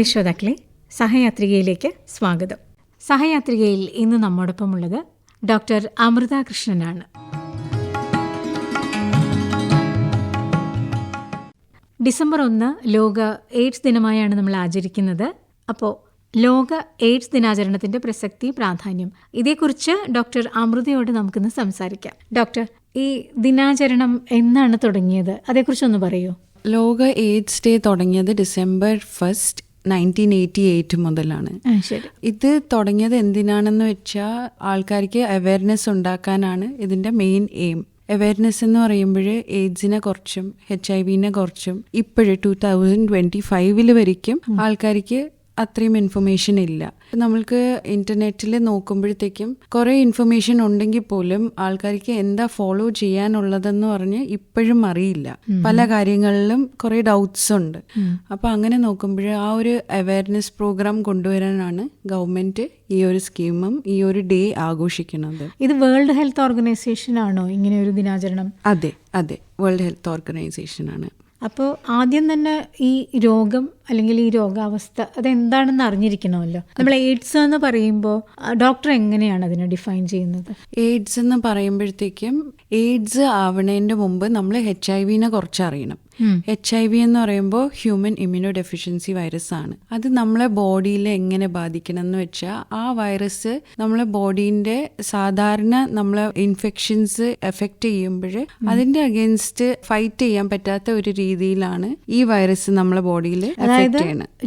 പ്രിയ ശ്രോതാക്കളെ സഹയാത്രികയിലേക്ക് സ്വാഗതം. സഹയാത്രികയിൽ ഇന്ന് നമ്മോടൊപ്പമുള്ളത് ഡോക്ടർ അമൃത കൃഷ്ണനാണ്. ഡിസംബർ ഒന്ന് ലോക എയ്ഡ്സ് ദിനമായാണ് നമ്മൾ ആചരിക്കുന്നത്. അപ്പോൾ ലോക എയ്ഡ്സ് ദിനാചരണത്തിന്റെ പ്രസക്തി പ്രാധാന്യം ഇതേക്കുറിച്ച് ഡോക്ടർ അമൃതയോട് നമുക്കിന്ന് സംസാരിക്കാം. ഡോക്ടർ ഈ ദിനാചരണം എന്നാണ് തുടങ്ങിയത്? അതേക്കുറിച്ചൊന്ന് പറയൂ. ലോക എയ്ഡ്സ് ഡേ തുടങ്ങിയത് December first nineteen eighty eight മുതലാണ്. ഇത് തുടങ്ങിയത് എന്തിനാണെന്ന് വെച്ചാൽ ആൾക്കാർക്ക് അവയർനെസ് ഉണ്ടാക്കാനാണ് ഇതിന്റെ മെയിൻ എയിം. അവയർനെസ് എന്ന് പറയുമ്പോൾ എയ്ഡ്സിനെ കുറച്ചും എച്ച് ഐ വിനെ കുറച്ചും ഇപ്പോഴും ടൂ തൗസൻഡ് ട്വന്റി ഫൈവിൽ വരയ്ക്കും ആൾക്കാർക്ക് അത്രയും ഇൻഫർമേഷൻ ഇല്ല. നമ്മൾക്ക് ഇന്റർനെറ്റിൽ നോക്കുമ്പോഴത്തേക്കും കുറേ ഇൻഫർമേഷൻ ഉണ്ടെങ്കിൽ പോലും ആൾക്കാർക്ക് എന്താ ഫോളോ ചെയ്യാനുള്ളതെന്ന് പറഞ്ഞ് ഇപ്പോഴും അറിയില്ല. പല കാര്യങ്ങളിലും കുറേ ഡൗട്ട്സ് ഉണ്ട്. അപ്പോൾ അങ്ങനെ നോക്കുമ്പോൾ ആ ഒരു അവയർനെസ് പ്രോഗ്രാം കൊണ്ടുവരാനാണ് ഗവൺമെന്റ് ഈ ഒരു സ്കീമും ഈ ഒരു ഡേ ആഘോഷിക്കുന്നത്. ഇത് വേൾഡ് ഹെൽത്ത് ഓർഗനൈസേഷൻ ആണോ ഇങ്ങനെ ഒരു ദിനാചരണം? അതെ അതെ. വേൾഡ് ഹെൽത്ത് ഓർഗനൈസേഷൻ ആണ്. അപ്പോൾ ആദ്യം തന്നെ ഈ രോഗം അല്ലെങ്കിൽ ഈ രോഗാവസ്ഥ അതെന്താണെന്ന് അറിഞ്ഞിരിക്കണമല്ലോ. നമ്മൾ എയ്ഡ്സ് എന്ന് പറയുമ്പോൾ ഡോക്ടർ എങ്ങനെയാണ് അതിനെ ഡിഫൈൻ ചെയ്യുന്നത്? എയ്ഡ്സ് എന്ന് പറയുമ്പോഴത്തേക്കും എയ്ഡ്സ് ആവണേന്റെ മുമ്പ് നമ്മൾ എച്ച് ഐ വിനെ കുറച്ച് അറിയണം. എച്ച് ഐ വി എന്ന് പറയുമ്പോൾ ഹ്യൂമൻ ഇമ്മ്യൂണോ ഡെഫിഷ്യൻസി വൈറസ് ആണ്. അത് നമ്മളെ ബോഡിയിൽ എങ്ങനെ ബാധിക്കണം എന്ന് വെച്ചാൽ ആ വൈറസ് നമ്മളെ ബോഡീന്റെ സാധാരണ നമ്മളെ ഇൻഫെക്ഷൻസ് എഫക്റ്റ് ചെയ്യുമ്പോൾ അതിന്റെ അഗേൻസ്റ്റ് ഫൈറ്റ് ചെയ്യാൻ പറ്റാത്ത ഒരു രീതിയിലാണ് ഈ വൈറസ് നമ്മളെ ബോഡിയിൽ അതായത്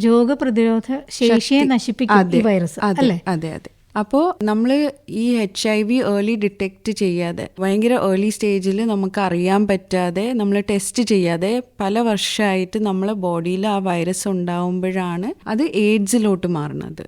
രോഗപ്രതിരോധ ശേഷിയെ നശിപ്പിക്കും വൈറസ് അതെ അല്ലേ? അതെ അതെ. അപ്പോൾ നമ്മൾ ഈ H I V early detect ചെയ്യാതെ ഭയങ്കര ഏർലി സ്റ്റേജിൽ നമുക്ക് അറിയാൻ പറ്റാതെ നമ്മൾ ടെസ്റ്റ് ചെയ്യാതെ പല വർഷമായിട്ട് നമ്മളെ ബോഡിയിൽ ആ വൈറസ് ഉണ്ടാവുമ്പോഴാണ് അത് എയ്ഡ്സിലോട്ട് മാറുന്നത്.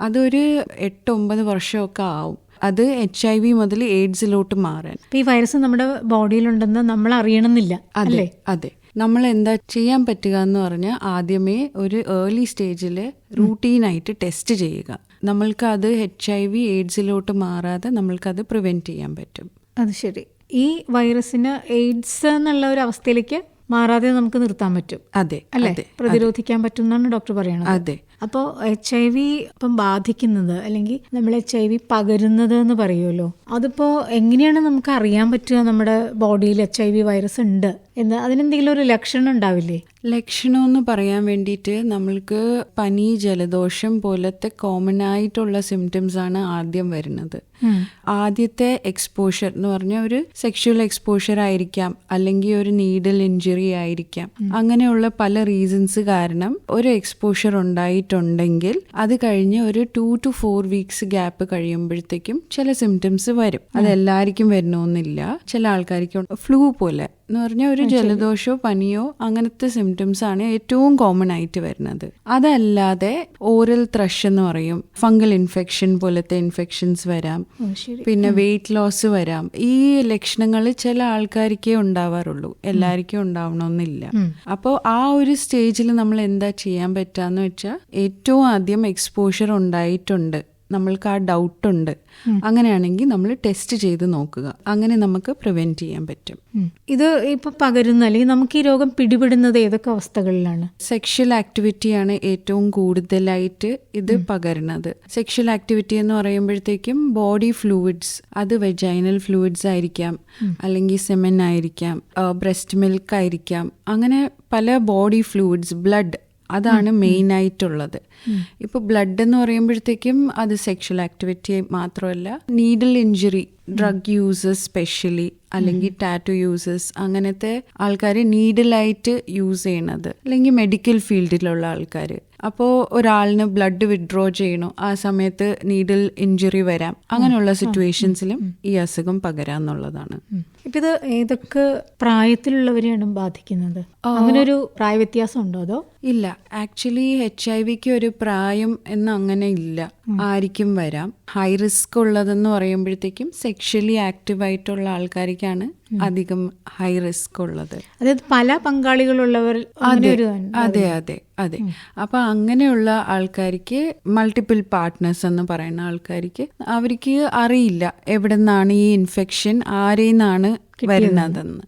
അതൊരു എട്ട് ഒമ്പത് വർഷമൊക്കെ ആവും. അത് എച്ച് ഐ വി മുതൽ എയ്ഡ്സിലോട്ട് മാറാൻ. ഈ വൈറസ് നമ്മുടെ ബോഡിയിലുണ്ടെന്ന് നമ്മൾ അറിയണമെന്നില്ല അല്ലേ? അതെ. നമ്മൾ എന്താ ചെയ്യാൻ പറ്റുക എന്ന് പറഞ്ഞാൽ ആദ്യമേ ഒരു ഏർലി സ്റ്റേജിൽ റൂട്ടീനായിട്ട് ടെസ്റ്റ് ചെയ്യുക. നമ്മൾക്ക് അത് എച്ച് ഐ വി എയ്ഡ്സിലോട്ട് മാറാതെ നമ്മൾക്കത് പ്രിവെന്റ് ചെയ്യാൻ പറ്റും. അത് ശരി. ഈ വൈറസിന് എയ്ഡ്സ് എന്നുള്ള ഒരു അവസ്ഥയിലേക്ക് മാറാതെ നമുക്ക് നിർത്താൻ പറ്റും. അതെ അല്ലെ? പ്രതിരോധിക്കാൻ പറ്റും എന്നാണ് ഡോക്ടർ പറയുന്നത് അതെ. അപ്പോൾ എച്ച് ഐ വി ഇപ്പം ബാധിക്കുന്നത് അല്ലെങ്കിൽ നമ്മൾ എച്ച് ഐ വി പകരുന്നത് എന്ന് പറയുമല്ലോ അതിപ്പോൾ എങ്ങനെയാണ് നമുക്ക് അറിയാൻ പറ്റുക നമ്മുടെ ബോഡിയിൽ എച്ച് ഐ വി വൈറസ് ഉണ്ട്? എന്ന് അതിനെന്തെങ്കിലും ഒരു ലക്ഷണം ഉണ്ടാവില്ലേ? ലക്ഷണം എന്ന് പറയാൻ വേണ്ടിയിട്ട് നമ്മൾക്ക് പനി ജലദോഷം പോലത്തെ കോമൺ ആയിട്ടുള്ള സിംറ്റംസ് ആണ് ആദ്യം വരുന്നത്. ആദ്യത്തെ എക്സ്പോഷർ എന്ന് പറഞ്ഞ ഒരു സെക്ഷുവൽ എക്സ്പോഷർ ആയിരിക്കാം അല്ലെങ്കിൽ ഒരു നീഡൽ ഇഞ്ചുറി ആയിരിക്കാം. അങ്ങനെയുള്ള പല റീസൺസ് കാരണം ഒരു എക്സ്പോഷർ ഉണ്ടായിട്ടുണ്ടെങ്കിൽ അത് കഴിഞ്ഞ് ഒരു two two four weeks gap കഴിയുമ്പോഴത്തേക്കും ചില സിംറ്റംസ് വരും. അത് എല്ലാവർക്കും വരണമെന്നില്ല. ചില ആൾക്കാർക്ക് ഫ്ലൂ പോലെ എന്ന് പറഞ്ഞാൽ ഒരു ജലദോഷമോ പനിയോ അങ്ങനത്തെ സിംറ്റംസ് ആണ് ഏറ്റവും കോമൺ ആയിട്ട് വരുന്നത്. അതല്ലാതെ ഓറൽ ത്രഷ് എന്ന് പറയും ഫംഗൽ ഇൻഫെക്ഷൻ പോലത്തെ ഇൻഫെക്ഷൻസ് വരാം പിന്നെ വെയിറ്റ് ലോസ് വരാം. ഈ ലക്ഷണങ്ങൾ ചില ആൾക്കാർക്കേ ഉണ്ടാവാറുള്ളൂ. എല്ലാവർക്കും ഉണ്ടാവണമെന്നില്ല. അപ്പോൾ ആ ഒരു സ്റ്റേജിൽ നമ്മൾ എന്താ ചെയ്യാൻ പറ്റാന്ന് വെച്ചാൽ ഏറ്റവും ആദ്യം എക്സ്പോഷർ ഉണ്ടായിട്ടുണ്ട്. നമ്മൾക്ക് ആ ഡൗട്ട് ഉണ്ട്. അങ്ങനെയാണെങ്കിൽ നമ്മൾ ടെസ്റ്റ് ചെയ്ത് നോക്കുക. അങ്ങനെ നമുക്ക് പ്രിവെന്റ് ചെയ്യാൻ പറ്റും. ഇത് ഇപ്പൊ പകരുന്ന അല്ലെങ്കിൽ നമുക്ക് ഈ രോഗം പിടിപെടുന്നത് ഏതൊക്കെ അവസ്ഥകളിലാണ്? സെക്ഷൽ ആക്ടിവിറ്റിയാണ് ഏറ്റവും കൂടുതലായിട്ട് ഇത് പകരുന്നത്. സെക്ഷൽ ആക്ടിവിറ്റി എന്ന് പറയുമ്പോഴത്തേക്കും ബോഡി ഫ്ലൂയിഡ്സ് അത് വെജൈനൽ ഫ്ലൂയിഡ്സ് ആയിരിക്കാം. അല്ലെങ്കിൽ സെമൻ ആയിരിക്കാം. ബ്രസ്റ്റ് മിൽക്ക് ആയിരിക്കാം. അങ്ങനെ പല ബോഡി ഫ്ലൂയിഡ്സ് ബ്ലഡ് അതാണ് മെയിൻ ആയിട്ടുള്ളത് ഇപ്പൊ ബ്ലഡ് എന്ന് പറയുമ്പോഴത്തേക്കും അത് സെക്ഷൽ ആക്ടിവിറ്റി മാത്രമല്ല needle injury drug users specially അല്ലെങ്കിൽ ടാറ്റു യൂസേഴ്സ് അങ്ങനത്തെ ആൾക്കാർ നീഡിലായിട്ട് യൂസ് ചെയ്യണത്. അല്ലെങ്കിൽ മെഡിക്കൽ ഫീൽഡിലുള്ള ആൾക്കാർ അപ്പോൾ ഒരാളിന് ബ്ലഡ് വിഡ്രോ ചെയ്യണോ ആ സമയത്ത് നീഡിൽ ഇഞ്ചുറി വരാം. അങ്ങനെയുള്ള സിറ്റുവേഷൻസിലും ഈ അസുഖം പകരാന്നുള്ളതാണ്. ഇപ്പൊ ഇത് ഏതൊക്കെ പ്രായത്തിലുള്ളവരെയാണ് ബാധിക്കുന്നത്. അങ്ങനൊരു പ്രായ വ്യത്യാസം ഉണ്ടോ അതോ? ഇല്ല. ആക്ച്വലി എച്ച് ഐ വിക്ക് ഒരു പ്രായം എന്ന് അങ്ങനെ ഇല്ല ആർക്കും വരാം. ഹൈ റിസ്ക് ഉള്ളതെന്ന് പറയുമ്പോഴത്തേക്കും സെക്ഷലി ആക്റ്റീവ് ആയിട്ടുള്ള ആൾക്കാർക്കാണ് അധികം ഹൈ റിസ്ക് ഉള്ളത്. അതായത് പല പങ്കാളികളുള്ളവർ അതെ. അതെ അതെ അതെ. അപ്പൊ അങ്ങനെയുള്ള ആൾക്കാർക്ക് മൾട്ടിപ്പിൾ പാർട്ട്നേഴ്സ് എന്ന് പറയുന്ന ആൾക്കാർക്ക് അവർക്ക് അറിയില്ല എവിടെ നിന്നാണ് ഈ ഇൻഫെക്ഷൻ ആരിൽ നിന്നാണ് വരുന്നതെന്ന്.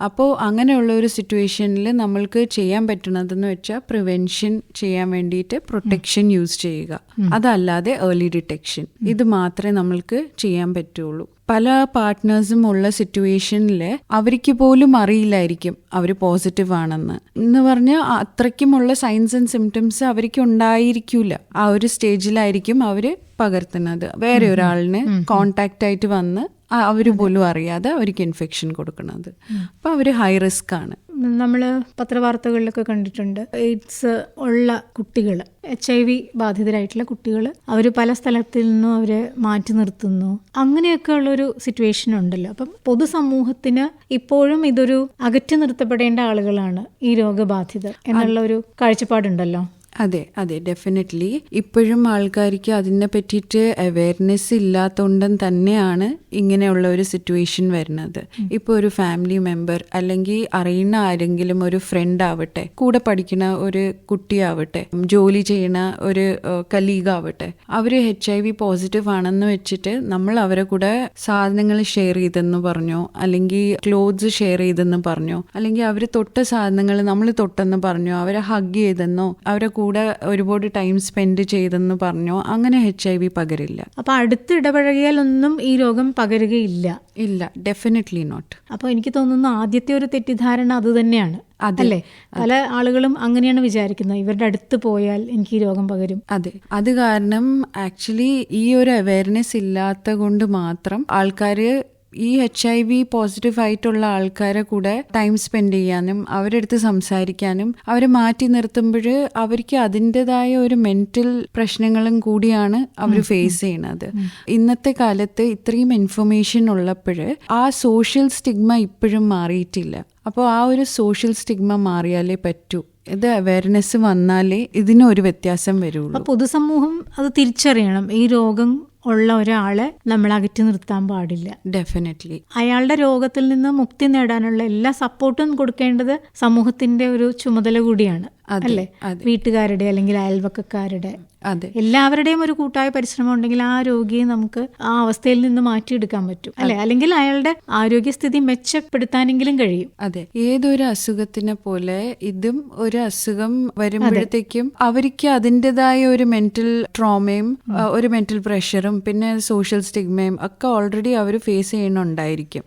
അപ്പോൾ അങ്ങനെയുള്ള ഒരു സിറ്റുവേഷനിൽ നമ്മൾക്ക് ചെയ്യാൻ പറ്റുന്നതെന്ന് വെച്ചാൽ പ്രിവെൻഷൻ ചെയ്യാൻ വേണ്ടിയിട്ട് പ്രൊട്ടക്ഷൻ യൂസ് ചെയ്യുക. അതല്ലാതെ ഏർലി ഡിറ്റക്ഷൻ. ഇത് മാത്രമേ നമ്മൾക്ക് ചെയ്യാൻ പറ്റുള്ളൂ. പല പാർട്ട്നേഴ്സും ഉള്ള സിറ്റുവേഷനിൽ അവർക്ക് പോലും അറിയില്ലായിരിക്കും അവർ പോസിറ്റീവ് ആണെന്ന്. എന്ന് പറഞ്ഞാൽ അത്രയ്ക്കുമുള്ള സൈൻസ് ആൻഡ് സിംറ്റംസ് അവർക്ക് ഉണ്ടായിരിക്കില്ല ആ ഒരു സ്റ്റേജിലായിരിക്കും അവർ പകർത്തുന്നത്. വേറെ ഒരാളിന് കോണ്ടാക്റ്റ് ആയിട്ട് വന്ന് അവർ പോലും അറിയാതെ അവർക്ക് ഇൻഫെക്ഷൻ കൊടുക്കുന്നത് അപ്പോൾ അവർ ഹൈ റിസ്ക് ആണ്. നമ്മൾ പത്രവാർത്തകളിലൊക്കെ കണ്ടിട്ടുണ്ട്. എയ്ഡ്സ് ഉള്ള കുട്ടികൾ എച്ച് ഐ വി ബാധിതരായിട്ടുള്ള കുട്ടികൾ അവർ പല സ്ഥലത്തിൽ നിന്നും അവരെ മാറ്റി നിർത്തുന്നു. അങ്ങനെയൊക്കെ ഉള്ളൊരു സിറ്റുവേഷൻ ഉണ്ടല്ലോ. അപ്പം പൊതുസമൂഹത്തിന് ഇപ്പോഴും ഇതൊരു അകറ്റി നിർത്തപ്പെടേണ്ട ആളുകളാണ് ഈ രോഗബാധിതർ എന്നുള്ള ഒരു കാഴ്ചപ്പാടുണ്ടല്ലോ? അതെ അതെ ഡെഫിനറ്റ്ലി ഇപ്പോഴും ആൾക്കാർക്ക് അതിനെ പറ്റിയിട്ട് അവയർനെസ് ഇല്ലാത്തതുകൊണ്ടും തന്നെയാണ് ഇങ്ങനെയുള്ള ഒരു സിറ്റുവേഷൻ വരുന്നത്. ഇപ്പോൾ ഒരു ഫാമിലി മെമ്പർ അല്ലെങ്കിൽ അറിയുന്ന ആരെങ്കിലും ഒരു ഫ്രണ്ട് ആവട്ടെ കൂടെ പഠിക്കുന്ന ഒരു കുട്ടിയാവട്ടെ ജോലി ചെയ്യുന്ന ഒരു കലീഗ് ആവട്ടെ അവർ എച്ച് ഐ വി പോസിറ്റീവ് ആണെന്ന് വെച്ചിട്ട് നമ്മൾ അവരെ കൂടെ സാധനങ്ങൾ ഷെയർ ചെയ്തെന്ന് പറഞ്ഞോ അല്ലെങ്കിൽ ക്ലോത്ത്സ് ഷെയർ ചെയ്തെന്ന് പറഞ്ഞോ അല്ലെങ്കിൽ അവർ തൊട്ട സാധനങ്ങൾ നമ്മൾ തൊട്ടെന്ന് പറഞ്ഞോ അവരെ ഹഗ് ചെയ്തെന്നോ അവരെ കൂടെ ഒരുപാട് ടൈം സ്പെൻഡ് ചെയ്തെന്ന് പറഞ്ഞോ അങ്ങനെ എച്ച് ഐ വി പകരില്ല. അപ്പൊ അടുത്ത് ഇടപഴകിയാലൊന്നും ഈ രോഗം പകരുകയില്ല. ഇല്ല ഡെഫിനറ്റ്ലി നോട്ട് അപ്പോൾ എനിക്ക് തോന്നുന്നു ആദ്യത്തെ ഒരു തെറ്റിദ്ധാരണ അത് തന്നെയാണ്. അതല്ലേ പല ആളുകളും അങ്ങനെയാണ് വിചാരിക്കുന്നത്. ഇവരുടെ അടുത്ത് പോയാൽ എനിക്ക് ഈ രോഗം പകരും. അതെ. അത് കാരണം ആക്ച്വലി ഈ ഒരു അവയർനെസ് ഇല്ലാത്ത കൊണ്ട് മാത്രം ആൾക്കാര് ഈ എച്ച് ഐ വി പോസിറ്റീവ് ആയിട്ടുള്ള ആൾക്കാരെ കൂടെ ടൈം സ്പെൻഡ് ചെയ്യാനും അവരെടുത്ത് സംസാരിക്കാനും അവരെ മാറ്റി നിർത്തുമ്പോൾ അവർക്ക് അതിന്റെതായ ഒരു മെന്റൽ പ്രശ്നങ്ങളും കൂടിയാണ് അവർ ഫേസ് ചെയ്യുന്നത്. ഇന്നത്തെ കാലത്ത് ഇത്രയും ഇൻഫർമേഷൻ ഉള്ളപ്പോൾ ആ സോഷ്യൽ സ്റ്റിഗ്മ ഇപ്പോഴും മാറിയിട്ടില്ല. അപ്പോൾ ആ ഒരു സോഷ്യൽ സ്റ്റിഗ്മ മാറിയാലേ പറ്റൂ. ഇത് അവയർനെസ് വന്നാലേ ഇതിനൊരു വ്യത്യാസം വരുള്ളൂ. പൊതുസമൂഹം അത് തിരിച്ചറിയണം. ഈ രോഗം ഉള്ള ഒരാളെ നമ്മൾ അകറ്റി നിർത്താൻ പാടില്ല. ഡെഫിനറ്റ്ലി അയാളുടെ രോഗത്തിൽ നിന്ന് മുക്തി നേടാനുള്ള എല്ലാ സപ്പോർട്ടും കൊടുക്കേണ്ടത് സമൂഹത്തിന്റെ ഒരു ചുമതല കൂടിയാണ്. അല്ലേ? വീട്ടുകാരുടെ അല്ലെങ്കിൽ അയൽവക്കക്കാരുടെ. അതെ. എല്ലാവരുടെയും ഒരു കൂട്ടായ പരിശ്രമം ഉണ്ടെങ്കിൽ ആ രോഗിയെ നമുക്ക് ആ അവസ്ഥയിൽ നിന്ന് മാറ്റിയെടുക്കാൻ പറ്റും. അല്ലെ? അല്ലെങ്കിൽ അയാളുടെ ആരോഗ്യസ്ഥിതി മെച്ചപ്പെടുത്താനെങ്കിലും കഴിയും. അതെ. ഏതൊരു അസുഖത്തിനെ പോലെ ഇതും ഒരു അസുഖം വരുമ്പോഴത്തേക്കും അവർക്ക് അതിന്റെതായ ഒരു മെന്റൽ ട്രോമയും ഒരു മെന്റൽ പ്രഷറും പിന്നെ സോഷ്യൽ സ്റ്റിഗ്മയും ഒക്കെ ഓൾറെഡി അവർ ഫേസ് ചെയ്യണുണ്ടായിരിക്കും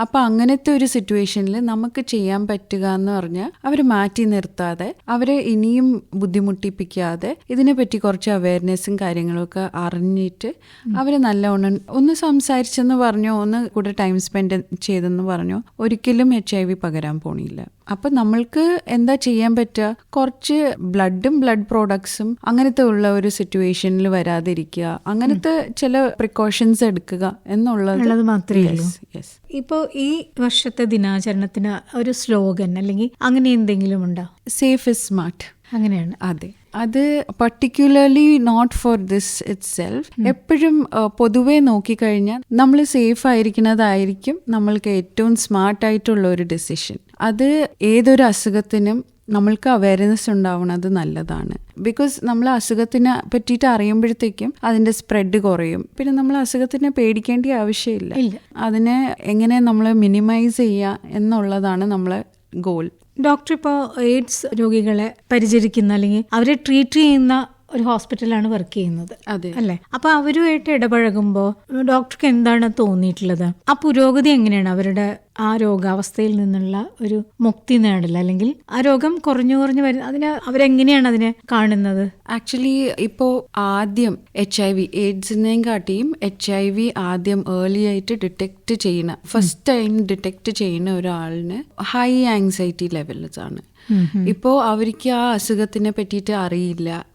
അപ്പൊ അങ്ങനത്തെ ഒരു സിറ്റുവേഷനിൽ നമുക്ക് ചെയ്യാൻ പറ്റുക എന്ന് പറഞ്ഞാൽ അവർ മാറ്റി നിർത്താതെ അവരെ ഇനിയും ബുദ്ധിമുട്ടിപ്പിക്കാതെ ഇതിനെപ്പറ്റി കുറച്ച് അവയർനെസ്സും കാര്യങ്ങളും ഒക്കെ അറിഞ്ഞിട്ട് അവരെ നല്ലവണ്ണം ഒന്ന് സംസാരിച്ചെന്ന് പറഞ്ഞോ ഒന്ന് കൂടെ ടൈം സ്പെൻഡ് ചെയ്തെന്ന് പറഞ്ഞോ ഒരിക്കലും എച്ച് ഐ വി പകരാൻ പോണില്ല. അപ്പൊ നമ്മൾക്ക് എന്താ ചെയ്യാൻ പറ്റുക? കുറച്ച് ബ്ലഡും ബ്ലഡ് പ്രോഡക്ട്സും അങ്ങനത്തെ ഉള്ള ഒരു സിറ്റുവേഷനിൽ വരാതിരിക്കുക. അങ്ങനത്തെ ചില പ്രിക്കോഷൻസ് എടുക്കുക എന്നുള്ളത് മാത്രമേ. ഇപ്പോൾ ഈ വർഷത്തെ ദിനാചരണത്തിന് ഒരു സ്ലോഗൻ അല്ലെങ്കിൽ അങ്ങനെ എന്തെങ്കിലും ഉണ്ടോ? സേഫ് ഇസ് സ്മാർട്ട് അങ്ങനെയാണ്. അതെ. അത് particularly not for this itself എപ്പോഴും പൊതുവെ നോക്കിക്കഴിഞ്ഞാൽ നമ്മൾ സേഫ് ആയിരിക്കുന്നതായിരിക്കും നമ്മൾക്ക് ഏറ്റവും സ്മാർട്ട് ആയിട്ടുള്ള ഒരു ഡിസിഷൻ അത് ഏതൊരു അസുഖത്തിനും നമ്മൾക്ക് അവയർനെസ് ഉണ്ടാവുന്നത് നല്ലതാണ്. ബിക്കോസ് നമ്മൾ അസുഖത്തിനെ പറ്റിയിട്ട് അറിയുമ്പോഴത്തേക്കും അതിന്റെ സ്പ്രെഡ് കുറയും. പിന്നെ നമ്മൾ അസുഖത്തിനെ പേടിക്കേണ്ട ആവശ്യമില്ല. അതിനെ എങ്ങനെ നമ്മൾ മിനിമൈസ് ചെയ്യുക എന്നുള്ളതാണ് നമ്മൾ ഗോൾ ഡോക്ടർ ഇപ്പോൾ എയ്ഡ്സ് രോഗികളെ പരിചരിക്കുന്ന അല്ലെങ്കിൽ അവരെ ട്രീറ്റ് ചെയ്യുന്ന ഒരു ഹോസ്പിറ്റലാണ് വർക്ക് ചെയ്യുന്നത്. അതെ. അല്ലേ? അപ്പൊ അവരുമായിട്ട് ഇടപഴകുമ്പോൾ ഡോക്ടർക്ക് എന്താണ് തോന്നിയിട്ടുള്ളത്? ആ പുരോഗതി എങ്ങനെയാണ്? അവരുടെ ആ രോഗാവസ്ഥയിൽ നിന്നുള്ള ഒരു മുക്തി നേടൽ അല്ലെങ്കിൽ ആ രോഗം കുറഞ്ഞു കുറഞ്ഞു വരുന്ന അതിന് അവരെങ്ങനെയാണ് അതിനെ കാണുന്നത്? ആക്ച്വലി ഇപ്പോ ആദ്യം എച്ച് ഐ വി എയ്ഡ്സിനെയും കാട്ടിയും എച്ച് ഐ വി ആദ്യം ഏർലി ആയിട്ട് ഡിറ്റക്ട് ചെയ്യുന്ന ഫസ്റ്റ് ടൈം ഡിറ്റക്ട് ചെയ്യുന്ന ഒരാളിന് ഹൈ ആങ്സൈറ്റി ലെവൽസ് ഇപ്പോ ഇപ്പോൾ അവർക്ക് ആ അസുഖത്തിനെ പറ്റിയിട്ട് അറിയില്ല.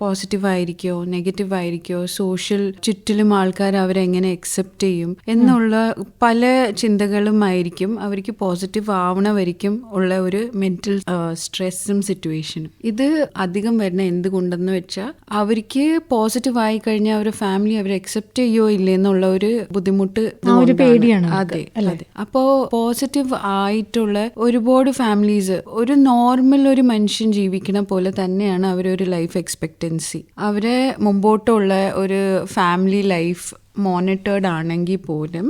പോസിറ്റീവ് ആയിരിക്കോ നെഗറ്റീവ് ആയിരിക്കോ സോഷ്യൽ ചുറ്റിലും ആൾക്കാർ അവരെങ്ങനെ അക്സെപ്റ്റ് ചെയ്യും എന്നുള്ള പല ചിന്തകളുമായിരിക്കും അവർക്ക് പോസിറ്റീവ് ആവണവരിക്കും ഉള്ള ഒരു മെന്റൽ സ്ട്രെസ്സും സിറ്റുവേഷനും ഇത് അധികം വരുന്ന എന്തുകൊണ്ടെന്ന് വെച്ചാൽ അവർക്ക് പോസിറ്റീവ് ആയി കഴിഞ്ഞാൽ അവരുടെ ഫാമിലി അവരെ അക്സെപ്റ്റ് ചെയ്യോ ഇല്ലേ എന്നുള്ള ഒരു ബുദ്ധിമുട്ട് പേടിയാണ് അതെ അതെ. അപ്പോ പോസിറ്റീവ് ആയിട്ടുള്ള ഒരുപാട് ഫാമിലീസ് ഒരു നോർമൽ ഒരു മനുഷ്യൻ ജീവിക്കണ പോലെ തന്നെയാണ് അവരൊരു ലൈഫ് എക്സ്പെക്ടൻസി അവരെ മുമ്പോട്ടുള്ള ഒരു ഫാമിലി ലൈഫ് മോണിറ്റേർഡ് ആണെങ്കിൽ പോലും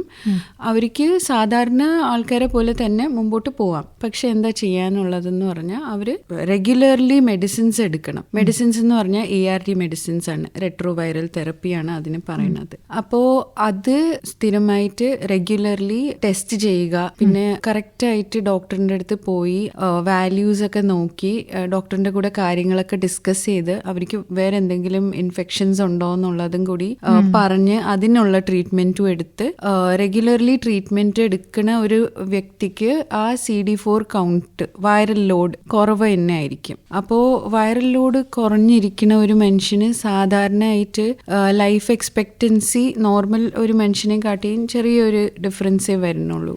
അവർക്ക് സാധാരണ ആൾക്കാരെ പോലെ തന്നെ മുമ്പോട്ട് പോവാം. പക്ഷെ എന്താ ചെയ്യാനുള്ളതെന്ന് പറഞ്ഞാൽ അവർ റെഗുലർലി മെഡിസിൻസ് എടുക്കണം. മെഡിസിൻസ് എന്ന് പറഞ്ഞാൽ എ ആർ ടി മെഡിസിൻസ് ആണ്. റെട്രോ വൈറൽ തെറപ്പിയാണ് അതിന് പറയുന്നത്. അപ്പോൾ അത് സ്ഥിരമായിട്ട് റെഗുലർലി ടെസ്റ്റ് ചെയ്യുക. പിന്നെ കറക്റ്റ് ആയിട്ട് ഡോക്ടറിന്റെ അടുത്ത് പോയി വാല്യൂസ് ഒക്കെ നോക്കി ഡോക്ടറിന്റെ കൂടെ കാര്യങ്ങളൊക്കെ ഡിസ്കസ് ചെയ്ത് അവർക്ക് വേറെ എന്തെങ്കിലും ഇൻഫെക്ഷൻസ് ഉണ്ടോ എന്നുള്ളതും കൂടി പറഞ്ഞ് പറഞ്ഞ് അതിനുള്ള ട്രീറ്റ്മെന്റും എടുത്ത് റെഗുലർലി ട്രീറ്റ്മെന്റ് എടുക്കുന്ന ഒരു വ്യക്തിക്ക് ആ C D four count viral load കുറവ് തന്നെ ആയിരിക്കും. അപ്പോൾ വൈറൽ ലോഡ് കുറഞ്ഞിരിക്കുന്ന ഒരു മനുഷ്യന് സാധാരണയായിട്ട് ലൈഫ് എക്സ്പെക്റ്റൻസി നോർമൽ ഒരു മനുഷ്യനെ കാട്ടിയും ചെറിയൊരു ഡിഫറൻസേ വരുന്നുള്ളൂ.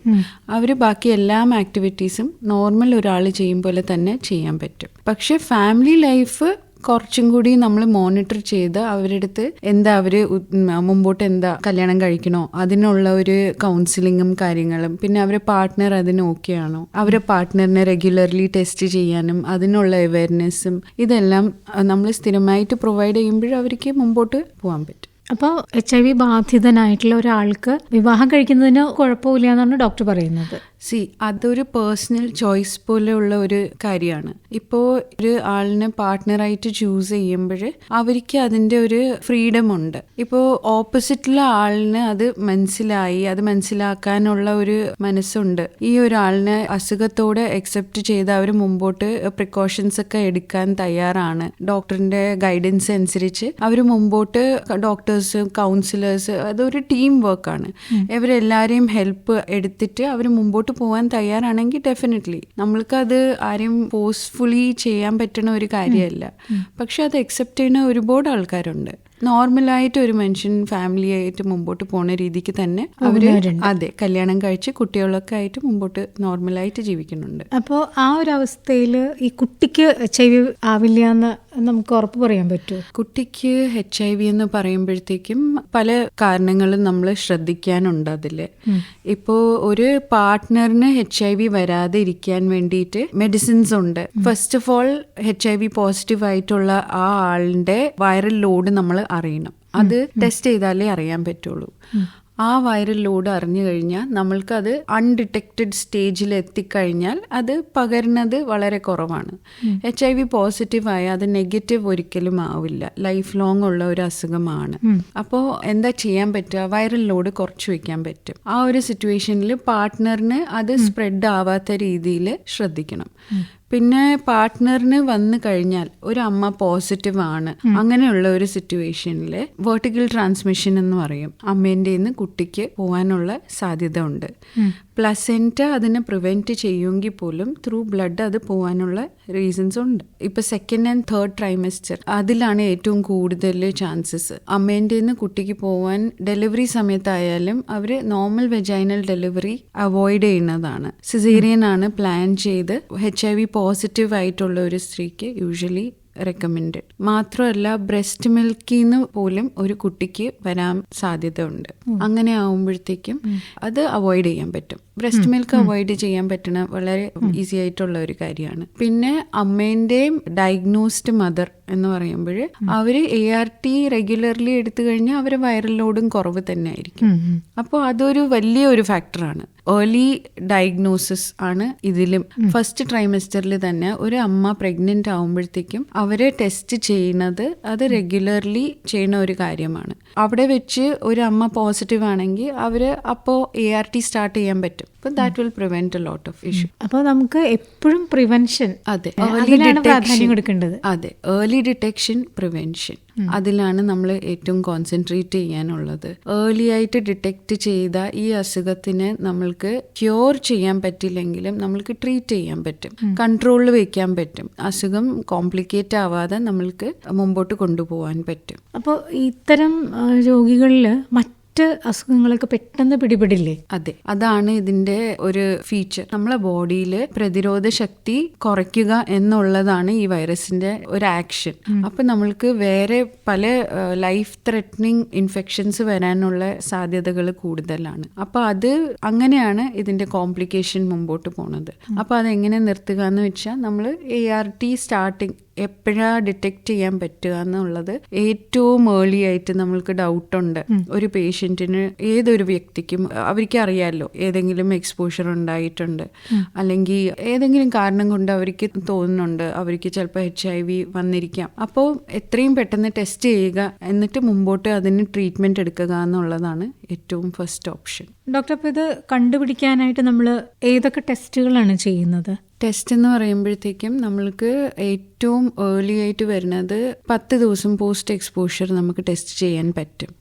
അവർ ബാക്കി എല്ലാ ആക്ടിവിറ്റീസും നോർമൽ ഒരാൾ ചെയ്യും പോലെ തന്നെ ചെയ്യാൻ പറ്റും. പക്ഷെ ഫാമിലി ലൈഫ് കുറച്ചും കൂടി നമ്മൾ മോണിറ്റർ ചെയ്ത് അവരുടെ അടുത്ത് എന്താ അവർ ഉ- മുമ്പോട്ട് എന്താ കല്യാണം കഴിക്കണോ? അതിനുള്ള ഒരു കൗൺസിലിങ്ങും കാര്യങ്ങളും. പിന്നെ അവരെ പാർട്ട്ണർ അതിന് ഓക്കെ ആണോ അവരെ പാർട്ട്ണറിനെ റെഗുലർലി ടെസ്റ്റ് ചെയ്യാനും അതിനുള്ള അവയർനെസ്സും ഇതെല്ലാം നമ്മൾ സ്ഥിരമായിട്ട് പ്രൊവൈഡ് ചെയ്യുമ്പോൾ അവർക്ക് മുമ്പോട്ട് പോകാൻ പറ്റും. അപ്പോൾ എച്ച് ഐ വി ബാധിതനായിട്ടുള്ള ഒരാൾക്ക് വിവാഹം കഴിക്കുന്നതിന് കുഴപ്പമില്ല എന്നാണ് ഡോക്ടർ പറയുന്നത്. സി അതൊരു പേഴ്സണൽ ചോയ്സ് പോലെയുള്ള ഒരു കാര്യമാണ്. ഇപ്പോൾ ഒരു ആളിനെ പാർട്ട്ണറായിട്ട് ചൂസ് ചെയ്യുമ്പോൾ അവർക്ക് അതിന്റെ ഒരു ഫ്രീഡം ഉണ്ട്. ഇപ്പോൾ ഓപ്പോസിറ്റിലെ ആളിന് അത് മനസ്സിലായി അത് മനസ്സിലാക്കാനുള്ള ഒരു മനസ്സുണ്ട്. ഈ ഒരാളിനെ അസുഖത്തോടെ അക്സെപ്റ്റ് ചെയ്ത് അവർ മുമ്പോട്ട് പ്രിക്കോഷൻസ് ഒക്കെ എടുക്കാൻ തയ്യാറാണ്. ഡോക്ടറിന്റെ ഗൈഡൻസ് അനുസരിച്ച് അവർ മുമ്പോട്ട് ഡോക്ടേഴ്സ് കൗൺസിലേഴ്സ് അതൊരു ടീം വർക്കാണ് ഇവരെല്ലാവരെയും ഹെൽപ്പ് എടുത്തിട്ട് അവർ മുമ്പോട്ട് പോകാൻ തയ്യാറാണെങ്കിൽ ഡെഫിനറ്റ്ലി നമ്മൾക്ക് അത് ആരെയും ഫോഴ്സ്ഫുള്ളി ചെയ്യാൻ പറ്റുന്ന ഒരു കാര്യമല്ല. പക്ഷെ അത് അക്സെപ്റ്റ് ചെയ്യുന്ന ഒരുപാട് ആൾക്കാരുണ്ട്. നോർമലായിട്ട് ഒരു മനുഷ്യൻ ഫാമിലി ആയിട്ട് മുമ്പോട്ട് പോണ രീതിക്ക് തന്നെ അവർ അതെ കല്യാണം കഴിച്ച് കുട്ടികളൊക്കെ ആയിട്ട് മുമ്പോട്ട് നോർമലായിട്ട് ജീവിക്കുന്നുണ്ട്. അപ്പോൾ ആ ഒരു അവസ്ഥയിൽ ഈ കുട്ടിക്ക് ചെവി ആവില്ല എന്ന് നമുക്ക് ഉറപ്പ് പറയാൻ പറ്റുമോ കുട്ടിക്ക് എച്ച് ഐ വി എന്ന് പറയുമ്പോഴത്തേക്കും പല കാരണങ്ങളും നമ്മൾ ശ്രദ്ധിക്കാനുണ്ട് അതിൽ ഇപ്പോൾ ഒരു പാർട്ട്ണറിന് എച്ച് ഐ വി വരാതെ ഇരിക്കാൻ വേണ്ടിയിട്ട് മെഡിസിൻസ് ഉണ്ട്. First of all H I V positive ആയിട്ടുള്ള ആ ആളിന്റെ വൈറൽ ലോഡ് നമ്മൾ അറിയണം. അത് ടെസ്റ്റ് ചെയ്താലേ അറിയാൻ പറ്റുള്ളൂ. ആ വൈറൽ ലോഡ് അറിഞ്ഞു കഴിഞ്ഞാൽ നമ്മൾക്കത് അൺഡിറ്റക്റ്റഡ് സ്റ്റേജിൽ എത്തിക്കഴിഞ്ഞാൽ അത് പകരുന്നത് വളരെ കുറവാണ്. എച്ച് ഐ വി പോസിറ്റീവ് ആയ അത് നെഗറ്റീവ് ഒരിക്കലും ആവില്ല. ലൈഫ് ലോങ് ഉള്ള ഒരു അസുഖമാണ്. അപ്പോൾ എന്താ ചെയ്യാൻ പറ്റുക? വൈറൽ ലോഡ് കുറച്ച് വയ്ക്കാൻ പറ്റും. ആ ഒരു സിറ്റുവേഷനിൽ പാർട്ട്ണറിന് അത് സ്പ്രെഡ് ആവാത്ത രീതിയിൽ ശ്രദ്ധിക്കണം. പിന്നെ പാർട്ട്ണറിന് വന്നു കഴിഞ്ഞാൽ ഒരു അമ്മ പോസിറ്റീവ് ആണ് അങ്ങനെയുള്ള ഒരു സിറ്റുവേഷനിൽ വെർട്ടിക്കൽ ട്രാൻസ്മിഷൻ എന്ന് പറയും. അമ്മേന്റെ നിന്ന് കുട്ടിക്ക് പോകാനുള്ള സാധ്യത ഉണ്ട് പ്ലസെന്റ അതിനെ പ്രിവെന്റ് ചെയ്യുമെങ്കിൽ പോലും ത്രൂ ബ്ലഡ് അത് പോകാനുള്ള റീസൺസ് ഉണ്ട്. ഇപ്പൊ സെക്കൻഡ് ആൻഡ് തേർഡ് ട്രൈമസ്റ്റർ അതിലാണ് ഏറ്റവും കൂടുതൽ ചാൻസസ് അമ്മേന്റെ നിന്ന് കുട്ടിക്ക് പോകാൻ ഡെലിവറി സമയത്തായാലും അവർ നോർമൽ വെജൈനൽ ഡെലിവറി അവോയ്ഡ് ചെയ്യുന്നതാണ്. സിസേറിയൻ ആണ് പ്ലാൻ ചെയ്ത് എച്ച് ഐ വി പോസിറ്റീവ് ആയിട്ടുള്ള ഒരു സ്ത്രീക്ക് യൂഷ്വലി റെക്കമെൻഡ് മാത്രമല്ല ബ്രസ്റ്റ് മിൽക്കിൽ നിന്ന് പോലും ഒരു കുട്ടിക്ക് വരാൻ സാധ്യത ഉണ്ട് അങ്ങനെ ആവുമ്പോഴത്തേക്കും അത് അവോയ്ഡ് ചെയ്യാൻ പറ്റും. ബ്രസ്റ്റ് മിൽക്ക് അവോയ്ഡ് ചെയ്യാൻ പറ്റുന്ന വളരെ ഈസി ആയിട്ടുള്ള ഒരു കാര്യമാണ്. പിന്നെ അമ്മേന്റെയും ഡയഗ്നോസ്ഡ് മദർ എന്ന് പറയുമ്പോൾ അവർ എ ആർ ടി റെഗുലർലി എടുത്തു കഴിഞ്ഞാൽ അവരെ വൈറൽ ലോഡും കുറവ് തന്നെ ആയിരിക്കും. അപ്പോൾ അതൊരു വലിയ ഒരു ഫാക്ടറാണ് ഏർലി ഡയഗ്നോസിസ് ആണ് ഇതിലും ഫസ്റ്റ് ട്രൈമസ്റ്ററിൽ തന്നെ ഒരു അമ്മ പ്രഗ്നന്റ് ആവുമ്പോഴത്തേക്കും അവരെ ടെസ്റ്റ് ചെയ്യുന്നത് അത് റെഗുലർലി ചെയ്യുന്ന ഒരു കാര്യമാണ്. അവിടെ വെച്ച് ഒരു അമ്മ പോസിറ്റീവ് ആണെങ്കിൽ അവർ അപ്പോൾ എ ആർ ടി സ്റ്റാർട്ട് ചെയ്യാൻ പറ്റും. അപ്പം that will prevent lot of issue അപ്പോൾ നമുക്ക് എപ്പോഴും പ്രിവെൻഷൻ അതെ. ഏർലി ഡിറ്റക്ഷൻ കൊടുക്കേണ്ടത്. അതെ. ഏർലി ഡിറ്റക്ഷൻ പ്രിവെൻഷൻ അതിലാണ് നമ്മൾ ഏറ്റവും കോൺസെൻട്രേറ്റ് ചെയ്യാനുള്ളത്. ഏർലി ആയിട്ട് ഡിറ്റക്ട് ചെയ്ത ഈ അസുഖത്തിന് നമ്മൾക്ക് ക്യൂർ ചെയ്യാൻ പറ്റില്ലെങ്കിലും നമ്മൾക്ക് ട്രീറ്റ് ചെയ്യാൻ പറ്റും. കൺട്രോളിൽ വെക്കാൻ പറ്റും. അസുഖം കോംപ്ലിക്കേറ്റ് ആവാതെ നമ്മൾക്ക് മുമ്പോട്ട് കൊണ്ടുപോകാൻ പറ്റും. അപ്പോൾ ഇത്തരം രോഗികളിൽ മറ്റ് അസുഖങ്ങളൊക്കെ പെട്ടെന്ന് പിടിപെടില്ലേ? അതെ. അതാണ് ഇതിന്റെ ഒരു ഫീച്ചർ നമ്മളെ ബോഡിയിൽ പ്രതിരോധ ശക്തി കുറയ്ക്കുക എന്നുള്ളതാണ് ഈ വൈറസിന്റെ ഒരു ആക്ഷൻ അപ്പൊ നമ്മൾക്ക് വേറെ പല ലൈഫ് ത്രെറ്റനിങ് ഇൻഫെക്ഷൻസ് വരാനുള്ള സാധ്യതകൾ കൂടുതലാണ്. അപ്പൊ അത് അങ്ങനെയാണ് ഇതിന്റെ കോംപ്ലിക്കേഷൻ മുമ്പോട്ട് പോണത്. അപ്പൊ അതെങ്ങനെ നിർത്തുക എന്ന് വെച്ചാൽ നമ്മൾ എ ആർ ടി സ്റ്റാർട്ടിങ് എപ്പോഴാ ഡിറ്റക്റ്റ് ചെയ്യാൻ പറ്റുക എന്നുള്ളത് ഏറ്റവും ഏർലി ആയിട്ട് നമ്മൾക്ക് ഡൗട്ട് ഉണ്ട്. ഒരു പേഷ്യന്റിന് ഏതൊരു വ്യക്തിക്കും അവർക്ക് അറിയാമല്ലോ ഏതെങ്കിലും എക്സ്പോഷർ ഉണ്ടായിട്ടുണ്ട്. അല്ലെങ്കിൽ ഏതെങ്കിലും കാരണം കൊണ്ട് അവർക്ക് തോന്നുന്നുണ്ട് അവർക്ക് ചിലപ്പോൾ എച്ച് ഐ വി വന്നിരിക്കാം. അപ്പോൾ എത്രയും പെട്ടെന്ന് ടെസ്റ്റ് ചെയ്യുക എന്നിട്ട് മുമ്പോട്ട് അതിന് ട്രീറ്റ്മെന്റ് എടുക്കുക എന്നുള്ളതാണ് ഏറ്റവും ഫസ്റ്റ് ഓപ്ഷൻ ഡോക്ടർ അപ്പോൾ ഇത് കണ്ടുപിടിക്കാനായിട്ട് നമ്മൾ ഏതൊക്കെ ടെസ്റ്റുകളാണ് ചെയ്യുന്നത്? ടെസ്റ്റ് എന്ന് പറയുമ്പോഴത്തേക്കും നമ്മൾക്ക് ഏറ്റവും ഏർലി ആയിട്ട് വരുന്നത് പത്ത് ദിവസം പോസ്റ്റ് എക്സ്പോഷർ നമുക്ക് ടെസ്റ്റ് ചെയ്യാൻ പറ്റും.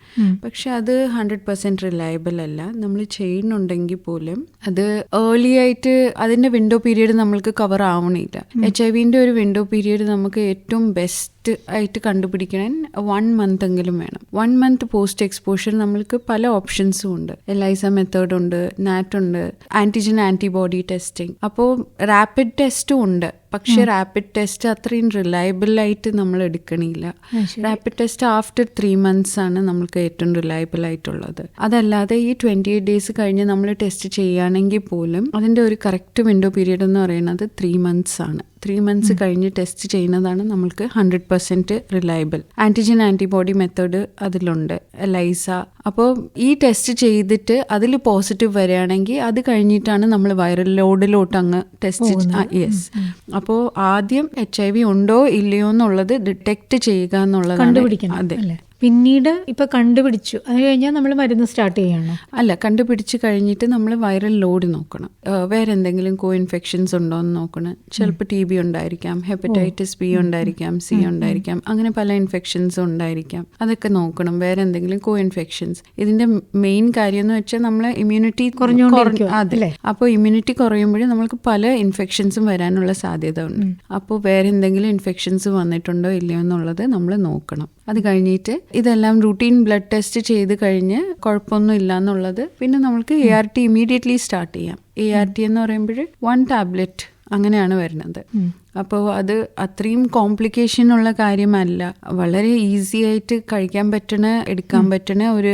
പക്ഷെ അത് ഹൺഡ്രഡ് പെർസെന്റ് റിലയബിൾ അല്ല. നമ്മൾ ചെയ്യുന്നുണ്ടെങ്കിൽ പോലും അത് ഏർലി ആയിട്ട് അതിന്റെ വിൻഡോ പീരീഡ് നമ്മൾക്ക് കവർ ആവണില്ല. എച്ച് ഐ വിന്റെ ഒരു വിൻഡോ പീരീഡ് നമുക്ക് ഏറ്റവും ബെസ്റ്റ് ആയിട്ട് കണ്ടുപിടിക്കാൻ വൺ മന്ത് എങ്കിലും വേണം. വൺ മന്ത് പോസ്റ്റ് എക്സ്പോഷർ നമ്മൾക്ക് പല ഓപ്ഷൻസും ഉണ്ട്. എലൈസ മെത്തേഡ് ഉണ്ട് നാറ്റ് ഉണ്ട് ആന്റിജൻ ആന്റിബോഡി ടെസ്റ്റിംഗ് അപ്പോൾ റാപ്പിഡ് ടെസ്റ്റും ഉണ്ട്. പക്ഷെ റാപ്പിഡ് ടെസ്റ്റ് അത്രയും റിലയബിൾ ആയിട്ട് നമ്മൾ എടുക്കണില്ല. Rapid test after three months ആണ് നമുക്ക് ഏറ്റവും റിലയബിൾ ആയിട്ടുള്ളത്. അതല്ലാതെ ഈ ട്വന്റി എയ്റ്റ് ഡേയ്സ് കഴിഞ്ഞ് നമ്മൾ ടെസ്റ്റ് ചെയ്യുകയാണെങ്കിൽ പോലും അതിന്റെ ഒരു കറക്റ്റ് വിൻഡോ പീരീഡ് എന്ന് പറയുന്നത് ത്രീ മന്ത്സ് ആണ്. ത്രീ മന്ത്സ് കഴിഞ്ഞ് ടെസ്റ്റ് ചെയ്യുന്നതാണ് നമ്മൾക്ക് hundred percent reliable antigen antibody method അതിലുണ്ട്. എലൈസ അപ്പോൾ ഈ ടെസ്റ്റ് ചെയ്തിട്ട് അതിൽ പോസിറ്റീവ് വരികയാണെങ്കിൽ അത് കഴിഞ്ഞിട്ടാണ് നമ്മൾ വൈറൽ ലോഡിലോട്ട് അങ്ങ് ടെസ്റ്റ് യെസ് അപ്പോൾ ആദ്യം എച്ച് ഐ വി ഉണ്ടോ ഇല്ലയോ എന്നുള്ളത് ഡിറ്റക്ട് ചെയ്യുക കണ്ടുപിടിക്കണം അതെ. പിന്നീട് ഇപ്പൊ കണ്ടുപിടിച്ചു. അത് കഴിഞ്ഞാൽ നമ്മൾ മരുന്ന് സ്റ്റാർട്ട് ചെയ്യണം? അല്ല കണ്ടുപിടിച്ച് കഴിഞ്ഞിട്ട് നമ്മൾ വൈറൽ ലോഡ് നോക്കണം. വേറെ എന്തെങ്കിലും കോ ഇൻഫെക്ഷൻസ് ഉണ്ടോ എന്ന് നോക്കണം ചിലപ്പോൾ ടി ബി ഉണ്ടായിരിക്കാം ഹെപ്പറ്റൈറ്റിസ് ബി ഉണ്ടായിരിക്കാം സി ഉണ്ടായിരിക്കാം അങ്ങനെ പല ഇൻഫെക്ഷൻസ് ഉണ്ടായിരിക്കാം. അതൊക്കെ നോക്കണം വേറെ എന്തെങ്കിലും കോ ഇൻഫെക്ഷൻസ് ഇതിന്റെ മെയിൻ കാര്യം എന്ന് വെച്ചാൽ നമ്മൾ ഇമ്മ്യൂണിറ്റി കുറഞ്ഞു അതെ അപ്പോൾ ഇമ്മ്യൂണിറ്റി കുറയുമ്പോഴേ നമുക്ക് പല ഇൻഫെക്ഷൻസും വരാനുള്ള സാധ്യത ഉണ്ട് അപ്പോൾ വേറെ എന്തെങ്കിലും ഇൻഫെക്ഷൻസ് വന്നിട്ടുണ്ടോ ഇല്ലയോ എന്നുള്ളത് നമ്മൾ നോക്കണം. അത് കഴിഞ്ഞിട്ട് ഇതെല്ലാം റൂട്ടീൻ ബ്ലഡ് ടെസ്റ്റ് ചെയ്ത് കഴിഞ്ഞ് കുഴപ്പമൊന്നും ഇല്ല എന്നുള്ളത് പിന്നെ നമുക്ക് A R T immediately start ചെയ്യാം. എ ആർ ടി എന്ന് പറയുമ്പോൾ വൺ ടാബ്ലറ്റ് അങ്ങനെയാണ് വരുന്നത്. അപ്പോൾ അത് അത്രയും കോംപ്ലിക്കേഷൻ ഉള്ള കാര്യമല്ല. വളരെ ഈസി ആയിട്ട് കഴിക്കാൻ പറ്റണ എടുക്കാൻ പറ്റണ ഒരു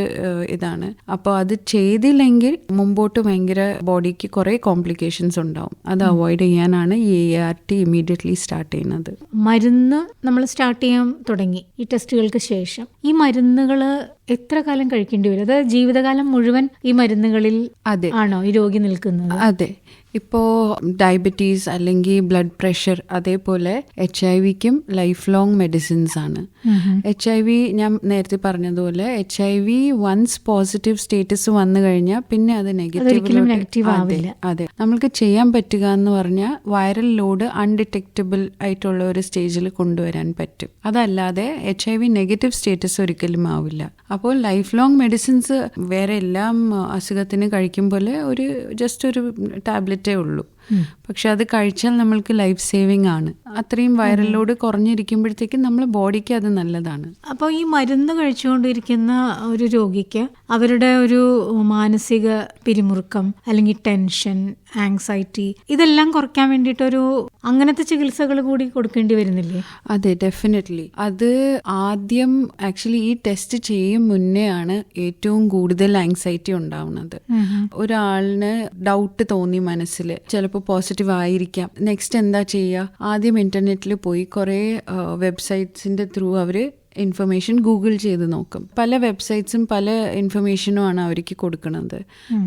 ഇതാണ്. അപ്പോൾ അത് ചെയ്തില്ലെങ്കിൽ മുമ്പോട്ട് ഭയങ്കര ബോഡിക്ക് കുറേ കോംപ്ലിക്കേഷൻസ് ഉണ്ടാവും. അത് അവോയ്ഡ് ചെയ്യാനാണ് ഈ A R T immediately start ചെയ്യുന്നത്. മരുന്ന് നമ്മൾ സ്റ്റാർട്ട് ചെയ്യാൻ തുടങ്ങി ഈ ടെസ്റ്റുകൾക്ക് ശേഷം. ഈ മരുന്നുകൾ എത്ര കാലം കഴിക്കേണ്ടി വരും? അതായത് ജീവിതകാലം മുഴുവൻ ഈ മരുന്നുകളിൽ അതെ. ആണോ ഈ രോഗി നിൽക്കുന്നത്? അതെ. ഇപ്പോൾ ഡയബറ്റീസ് അല്ലെങ്കിൽ ബ്ലഡ് പ്രഷർ അതേപോലെ എച്ച് ഐ വിക്കും ലൈഫ് ലോങ് മെഡിസിൻസ് ആണ്. എച്ച് ഐ വി ഞാൻ നേരത്തെ പറഞ്ഞതുപോലെ H I V once positive status വന്നു കഴിഞ്ഞാൽ പിന്നെ അത് നെഗറ്റീവ് ആവില്ല. അതെ. നമ്മൾക്ക് ചെയ്യാൻ പറ്റുക എന്ന് പറഞ്ഞാൽ വൈറൽ ലോഡ് അൺഡിറ്റക്റ്റബിൾ ആയിട്ടുള്ള ഒരു സ്റ്റേജിൽ കൊണ്ടുവരാൻ പറ്റും. അതല്ലാതെ H I V negative status ഒരിക്കലും ആവില്ല. അപ്പോൾ ലൈഫ് ലോങ് മെഡിസിൻസ് വേറെ എല്ലാം അസുഖത്തിന് കഴിക്കും പോലെ ഒരു ജസ്റ്റ് ഒരു ടാബ്ലറ്റേ ഉള്ളൂ. പക്ഷെ അത് കഴിച്ചാൽ നമ്മൾക്ക് ലൈഫ് സേവിങ് ആണ്. അത്രയും വൈറൽ ലോഡ് കുറഞ്ഞിരിക്കുമ്പോഴത്തേക്കും നമ്മളെ ബോഡിക്ക് അത് നല്ലതാണ്. അപ്പോൾ ഈ മരുന്ന് കഴിച്ചുകൊണ്ടിരിക്കുന്ന ഒരു രോഗിക്ക് അവരുടെ ഒരു മാനസിക പിരിമുറുക്കം അല്ലെങ്കിൽ ടെൻഷൻ ആങ്സൈറ്റി ഇതെല്ലാം കുറയ്ക്കാൻ വേണ്ടിയിട്ടൊരു അങ്ങനത്തെ ചികിത്സകൾ കൂടി കൊടുക്കേണ്ടി വരുന്നില്ലേ? അതെ ഡെഫിനറ്റ്ലി അത് ആദ്യം ആക്ച്വലി ഈ ടെസ്റ്റ് ചെയ്യും മുന്നേ ആണ് ഏറ്റവും കൂടുതൽ ആങ്സൈറ്റി ഉണ്ടാവുന്നത്. ഒരാളിന് ഡൗട്ട് തോന്നി മനസ്സിൽ ചിലപ്പോൾ പോസിറ്റീവ് ആയിരിക്കാം. നെക്സ്റ്റ് എന്താ ചെയ്യുക? ആദ്യം ഇന്റർനെറ്റിൽ പോയി കുറേ വെബ്സൈറ്റ്സിന്റെ ത്രൂ അവർ ഇൻഫർമേഷൻ ഗൂഗിൾ ചെയ്ത് നോക്കും. പല വെബ്സൈറ്റ്സും പല ഇൻഫർമേഷനുമാണ് അവർക്ക് കൊടുക്കുന്നത്.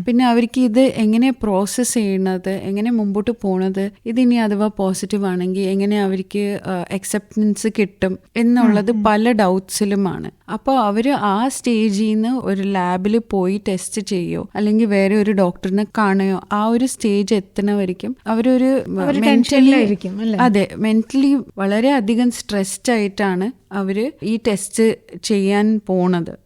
പിന്നെ അവർക്ക് ഇത് എങ്ങനെ പ്രോസസ്സ് ചെയ്യണത് എങ്ങനെ മുമ്പോട്ട് പോണത് ഇതിനി അഥവാ പോസിറ്റീവ് ആണെങ്കിൽ എങ്ങനെ അവർക്ക് അക്സെപ്റ്റൻസ് കിട്ടും എന്നുള്ളത് പല ഡൗട്ട്സിലുമാണ് അപ്പോൾ അവർ ആ സ്റ്റേജിൽ നിന്ന് ഒരു ലാബിൽ പോയി ടെസ്റ്റ് ചെയ്യോ അല്ലെങ്കിൽ വേറെ ഒരു ഡോക്ടറിനെ കാണുകയോ ആ ഒരു സ്റ്റേജ് എത്തണവരിക്കും അവരൊരു മെന്റലി അതെ മെന്റലി വളരെ അധികം സ്ട്രെസ്ഡ് ആയിട്ടാണ് അവർ ഈ ടെസ്റ്റ് ചെയ്യാൻ പോണത്.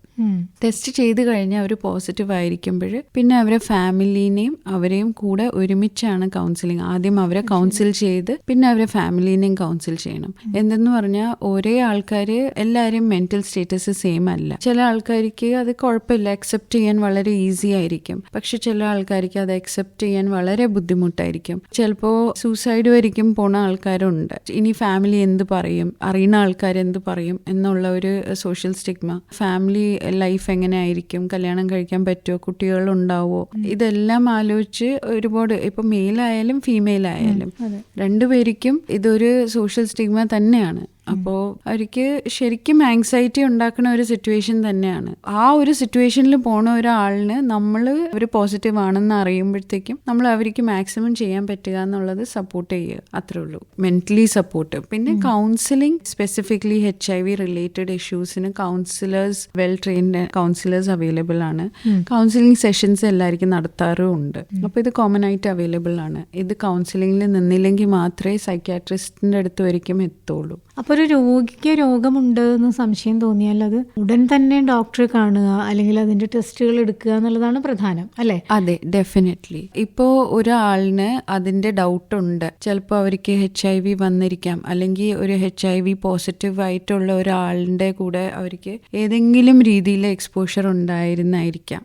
ടെസ്റ്റ് ചെയ്ത് കഴിഞ്ഞ് അവർ പോസിറ്റീവ് ആയിരിക്കുമ്പോൾ പിന്നെ അവരെ ഫാമിലീനെയും അവരെയും കൂടെ ഒരുമിച്ചാണ് കൗൺസിലിംഗ് ആദ്യം അവരെ കൗൺസിൽ ചെയ്ത് പിന്നെ അവരെ ഫാമിലീനെയും കൗൺസിൽ ചെയ്യണം. എന്തെന്ന് പറഞ്ഞാൽ ഒരേ ആൾക്കാർ എല്ലാവരും മെന്റൽ സ്റ്റേറ്റസ് സെയിം അല്ല. ചില ആൾക്കാർക്ക് അത് കുഴപ്പമില്ല അക്സെപ്റ്റ് ചെയ്യാൻ വളരെ ഈസി ആയിരിക്കും. പക്ഷെ ചില ആൾക്കാർക്ക് അത് അക്സെപ്റ്റ് ചെയ്യാൻ വളരെ ബുദ്ധിമുട്ടായിരിക്കും. ചിലപ്പോൾ സൂസൈഡ് വരിക്കും പോണ ആൾക്കാരുണ്ട്. ഇനി ഫാമിലി എന്ത് പറയും? അറിയുന്ന ആൾക്കാർ എന്ത് പറയും? എന്നുള്ള ഒരു സോഷ്യൽ സ്റ്റിഗ്മ ഫാമിലി ലൈഫ് എങ്ങനെ ആയിരിക്കും കല്യാണം കഴിക്കാൻ പറ്റുമോ കുട്ടികൾ ഉണ്ടാവുമോ ഇതെല്ലാം ആലോചിച്ച് ഒരുപാട് ഇപ്പൊ മെയിൽ ആയാലും ഫീമെയിൽ ആയാലും രണ്ടുപേർക്കും ഇതൊരു സോഷ്യൽ സ്റ്റിഗ്മ തന്നെയാണ്. അപ്പോൾ അവർക്ക് ശരിക്കും ആങ്സൈറ്റി ഉണ്ടാക്കുന്ന ഒരു സിറ്റുവേഷൻ തന്നെയാണ്. ആ ഒരു സിറ്റുവേഷനിൽ പോണ ഒരാളിന് നമ്മൾ അവർ പോസിറ്റീവ് ആണെന്ന് അറിയുമ്പോഴത്തേക്കും നമ്മൾ അവർക്ക് മാക്സിമം ചെയ്യാൻ പറ്റുക എന്നുള്ളത് സപ്പോർട്ട് ചെയ്യുക. അത്രേ ഉള്ളൂ. മെന്റലി സപ്പോർട്ട് പിന്നെ counselling specifically H I V related ഇഷ്യൂസിന് counsellors well trained counsellors available ആണ്. കൗൺസിലിംഗ് സെഷൻസ് എല്ലാവർക്കും നടത്താറും ഉണ്ട്. അപ്പോൾ ഇത് കോമൺ ആയിട്ട് അവൈലബിൾ ആണ്. ഇത് കൗൺസിലിംഗിൽ നിന്നില്ലെങ്കിൽ മാത്രമേ സൈക്യാട്രിസ്റ്റിന്റെ അടുത്ത് വരയ്ക്കും എത്തുള്ളൂ. അപ്പൊ ഒരു രോഗിക്ക് രോഗമുണ്ട് എന്ന് സംശയം തോന്നിയാൽ അത് ഉടൻ തന്നെ ഡോക്ടറെ കാണുക അല്ലെങ്കിൽ അതിന്റെ ടെസ്റ്റുകൾ എടുക്കുക എന്നുള്ളതാണ് പ്രധാനം അല്ലെ? അതെ ഡെഫിനറ്റ്ലി. ഇപ്പോ ഒരാളിന് അതിന്റെ ഡൗട്ട് ഉണ്ട് ചിലപ്പോൾ അവർക്ക് എച്ച് ഐ വി വന്നിരിക്കാം. അല്ലെങ്കിൽ ഒരു എച്ച് ഐ വി പോസിറ്റീവ് ആയിട്ടുള്ള ഒരാളിന്റെ കൂടെ അവർക്ക് ഏതെങ്കിലും രീതിയിൽ എക്സ്പോഷർ ഉണ്ടായിരുന്നായിരിക്കാം.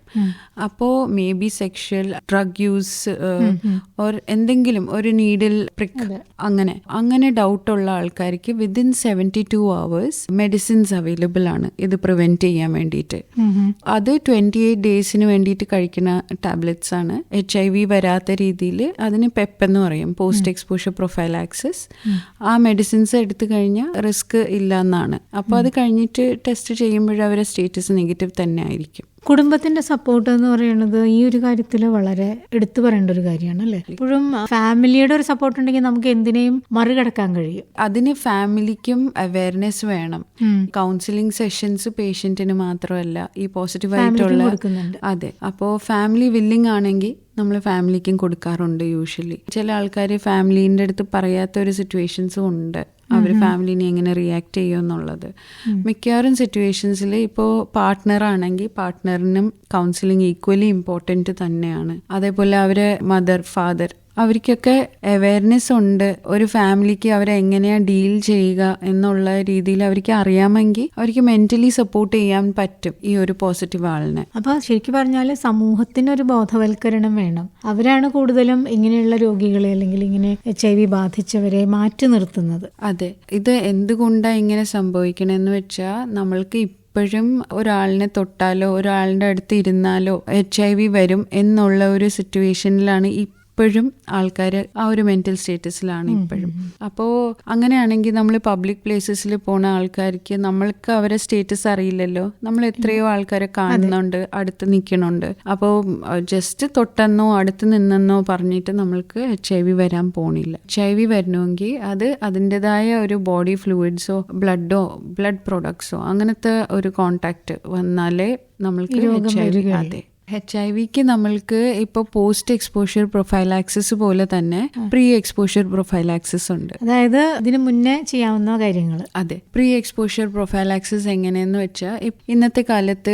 അപ്പോൾ maybe sexual drug use or എന്തെങ്കിലും ഒരു നീഡിൽ പ്രിക്ക് അങ്ങനെ അങ്ങനെ ഡൗട്ടുള്ള ആൾക്കാർക്ക് within seventy two hours medicines available ആണ്. ഇത് പ്രിവെന്റ് ചെയ്യാൻ വേണ്ടിയിട്ട്. അത് ട്വന്റി എയ്റ്റ് ഡേയ്സിന് വേണ്ടിയിട്ട് കഴിക്കുന്ന ടാബ്ലറ്റ്സ് ആണ്. എച്ച് ഐ വി വരാത്ത രീതിയിൽ അതിന് പെപ്പ് എന്ന് പറയും പോസ്റ്റ് എക്സ്പോഷർ പ്രൊഫൈൽ ആക്സസ് ആ മെഡിസിൻസ് എടുത്തു കഴിഞ്ഞാൽ റിസ്ക് ഇല്ല എന്നാണ്. അപ്പോൾ അത് കഴിഞ്ഞിട്ട് ടെസ്റ്റ് ചെയ്യുമ്പോഴവരെ സ്റ്റേറ്റസ് നെഗറ്റീവ് തന്നെ ആയിരിക്കും. കുടുംബത്തിന്റെ സപ്പോർട്ട് എന്ന് പറയുന്നത് ഈ ഒരു കാര്യത്തിൽ വളരെ എടുത്തു പറയേണ്ട ഒരു കാര്യമാണ് അല്ലെ? ഇപ്പോഴും ഫാമിലിയുടെ ഒരു സപ്പോർട്ട് ഉണ്ടെങ്കിൽ നമുക്ക് എന്തിനേയും മറികടക്കാൻ കഴിയും. അതിന് ഫാമിലിക്കും അവയർനെസ് വേണം. കൗൺസിലിംഗ് സെഷൻസ് പേഷ്യന്റിന് മാത്രമല്ല ഈ പോസിറ്റീവ് ആയിട്ടുള്ള അതെ. അപ്പോ ഫാമിലി വില്ലിംഗ് ആണെങ്കിൽ നമ്മൾ ഫാമിലിക്കും കൊടുക്കാറുണ്ട് യൂഷ്വലി ചില ആൾക്കാർ ഫാമിലീന്റെ അടുത്ത് പറയാത്ത ഒരു സിറ്റുവേഷൻസും ഉണ്ട്. അവർ ഫാമിലിനെ എങ്ങനെ റിയാക്ട് ചെയ്യും എന്നുള്ളത്. മിക്കവാറും സിറ്റുവേഷൻസിൽ ഇപ്പോൾ പാർട്ട്ണർ ആണെങ്കിൽ പാർട്ട്ണറിനും കൗൺസിലിംഗ് ഈക്വലി ഇമ്പോർട്ടന്റ് തന്നെയാണ്. അതേപോലെ അവരെ മദർ ഫാദർ അവർക്കൊക്കെ അവയർനെസ് ഉണ്ട്. ഒരു ഫാമിലിക്ക് അവരെങ്ങനെയാണ് ഡീൽ ചെയ്യുക എന്നുള്ള രീതിയിൽ അവർക്ക് അറിയാമെങ്കിൽ അവർക്ക് മെന്റലി സപ്പോർട്ട് ചെയ്യാൻ പറ്റും ഈ ഒരു പോസിറ്റീവ് ആളിനെ. അപ്പൊ ശരിക്കും പറഞ്ഞാൽ സമൂഹത്തിന് ഒരു ബോധവൽക്കരണം വേണം. അവരാണ് കൂടുതലും ഇങ്ങനെയുള്ള രോഗികളെ അല്ലെങ്കിൽ ഇങ്ങനെ എച്ച് ഐ വി ബാധിച്ചവരെ മാറ്റി നിർത്തുന്നത്. അതെ. ഇത് എന്തുകൊണ്ടാണ് ഇങ്ങനെ സംഭവിക്കണമെന്ന് വെച്ചാൽ നമ്മൾക്ക് ഇപ്പോഴും ഒരാളിനെ തൊട്ടാലോ ഒരാളുടെ അടുത്ത് ഇരുന്നാലോ എച്ച് ഐ വി വരും എന്നുള്ള ഒരു സിറ്റുവേഷനിലാണ് ഇപ്പോഴും ആൾക്കാർ ആ ഒരു മെന്റൽ സ്റ്റേറ്റസിലാണ് ഇപ്പോഴും. അപ്പോൾ അങ്ങനെയാണെങ്കിൽ നമ്മൾ പബ്ലിക് പ്ലേസസിൽ പോണ ആൾക്കാർക്ക് നമ്മൾക്ക് അവരെ സ്റ്റേറ്റസ് അറിയില്ലല്ലോ. നമ്മൾ എത്രയോ ആൾക്കാരെ കാണുന്നുണ്ട് അടുത്ത് നിൽക്കണുണ്ട് അപ്പോൾ ജസ്റ്റ് തൊട്ടെന്നോ അടുത്ത് നിന്നെന്നോ പറഞ്ഞിട്ട് നമ്മൾക്ക് എച്ച് ഐ വി വരാൻ പോണില്ല. എച്ച് ഐ വി വരണമെങ്കിൽ അത് അതിന്റെതായ ഒരു ബോഡി ഫ്ലൂയിഡ്സോ ബ്ലഡോ ബ്ലഡ് പ്രോഡക്ട്സോ അങ്ങനത്തെ ഒരു കോണ്ടാക്ട് വന്നാലേ നമ്മൾക്ക് രോഗം എച്ച് ഐ വി അതെ. എച്ച് ഐ വിക്ക് നമ്മൾക്ക് ഇപ്പോൾ പോസ്റ്റ് എക്സ്പോഷ്യർ പ്രൊഫൈലാക്സിസ് ആക്സസ് പോലെ തന്നെ പ്രീ എക്സ്പോഷ്യർ പ്രൊഫൈലാക്സിസ് ആക്സസ് ഉണ്ട്. അതായത് ഇതിനു മുന്നേ ചെയ്യാവുന്ന കാര്യങ്ങൾ അതെ. പ്രീ എക്സ്പോഷ്യർ പ്രൊഫൈലാക്സിസ് ആക്സസ് എങ്ങനെയെന്ന് വെച്ചാൽ ഇന്നത്തെ കാലത്ത്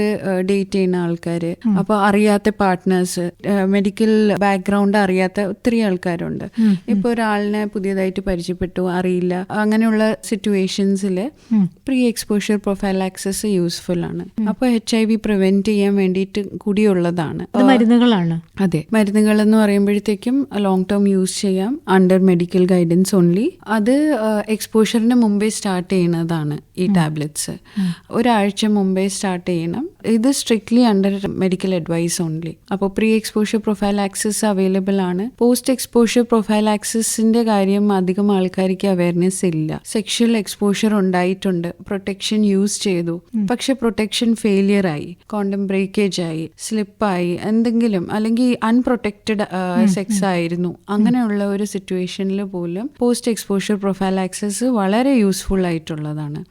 ഡേറ്റ് ചെയ്യുന്ന ആൾക്കാർ അപ്പോൾ അറിയാത്ത പാർട്ട്നേഴ്സ് മെഡിക്കൽ ബാക്ക്ഗ്രൗണ്ട് അറിയാത്ത ഒത്തിരി ആൾക്കാരുണ്ട്. ഇപ്പോൾ ഒരാളിനെ പുതിയതായിട്ട് പരിചയപ്പെട്ടു അറിയില്ല അങ്ങനെയുള്ള സിറ്റുവേഷൻസിൽ pre exposure prophylaxis access useful ആണ്. അപ്പോൾ എച്ച് ഐ വി പ്രിവെന്റ് ചെയ്യാൻ വേണ്ടിയിട്ട് കൂടിയുള്ളതാണ് എന്നുള്ളതാണ് മരുന്നുകളാണ്? അതെ. മരുന്നുകൾ എന്ന് പറയുമ്പോഴത്തേക്കും ലോങ് ടേം യൂസ് ചെയ്യാം. അണ്ടർ മെഡിക്കൽ ഗൈഡൻസ് ഓൺലി അത് എക്സ്പോഷറിന് മുമ്പേ സ്റ്റാർട്ട് ചെയ്യുന്നതാണ് ഈ ടാബ്ലറ്റ്സ് ഒരാഴ്ച മുമ്പേ സ്റ്റാർട്ട് ചെയ്യണം. ഇത് strictly under medical advice only അപ്പോൾ pre exposure profile access available ആണ്. പോസ്റ്റ് എക്സ്പോഷ്യർ പ്രൊഫൈൽ ആക്സസിന്റെ കാര്യം അധികം ആൾക്കാർക്ക് അവയർനെസ് ഇല്ല. സെക്ഷൽ എക്സ്പോഷ്യർ ഉണ്ടായിട്ടുണ്ട്. പ്രൊട്ടക്ഷൻ യൂസ് ചെയ്തു. പക്ഷെ പ്രൊട്ടക്ഷൻ ഫെയിലിയർ ആയി. കോണ്ടം ബ്രേക്കേജ് ആയി. സ്ലിപ്പായി എന്തെങ്കിലും അല്ലെങ്കിൽ അൺപ്രൊട്ടക്റ്റഡ് സെക്സ് ആയിരുന്നു. അങ്ങനെയുള്ള ഒരു സിറ്റുവേഷനിൽ പോലും പോസ്റ്റ് എക്സ്പോഷ്യർ പ്രൊഫൈൽ ആക്സസ് വളരെ യൂസ്ഫുൾ ആയിട്ടുള്ളതാണ്.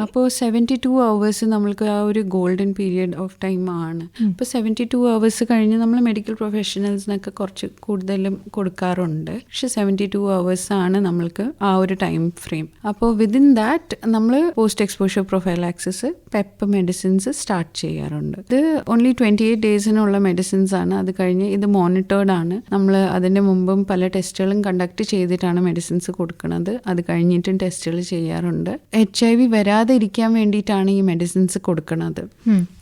അപ്പോൾ സെവന്റി ടു അവേഴ്സ് നമ്മൾക്ക് ആ ഒരു ഗോൾഡൻ പീരിയഡ് ഓഫ് ടൈമാണ് ഇപ്പോൾ സെവന്റി ടു അവേഴ്സ് കഴിഞ്ഞ് നമ്മൾ മെഡിക്കൽ പ്രൊഫഷണൽസിനൊക്കെ കുറച്ച് കൂടുതലും കൊടുക്കാറുണ്ട്. പക്ഷെ സെവന്റി ടു അവേഴ്സ് ആണ് നമ്മൾക്ക് ആ ഒരു ടൈം ഫ്രെയിം അപ്പോൾ വിതിൻ ദാറ്റ് നമ്മൾ post exposure prophylaxis PEP medicines start ചെയ്യാറുണ്ട്. ഇത് ഓൺലി ട്വന്റി എയ്റ്റ് ഡേയ്സിനുള്ള മെഡിസിൻസ് ആണ്. അത് കഴിഞ്ഞ് ഇത് മോണിറ്റേർഡ് ആണ്. നമ്മൾ അതിന്റെ മുമ്പും പല ടെസ്റ്റുകളും കണ്ടക്ട് ചെയ്തിട്ടാണ് മെഡിസിൻസ് കൊടുക്കുന്നത്. അത് കഴിഞ്ഞിട്ടും ടെസ്റ്റുകൾ ചെയ്യാറുണ്ട്. എച്ച് ഐ വി വരാതിരിക്കാൻ വേണ്ടിയിട്ടാണ് ഈ മെഡിസിൻസ് കൊടുക്കുന്നത്.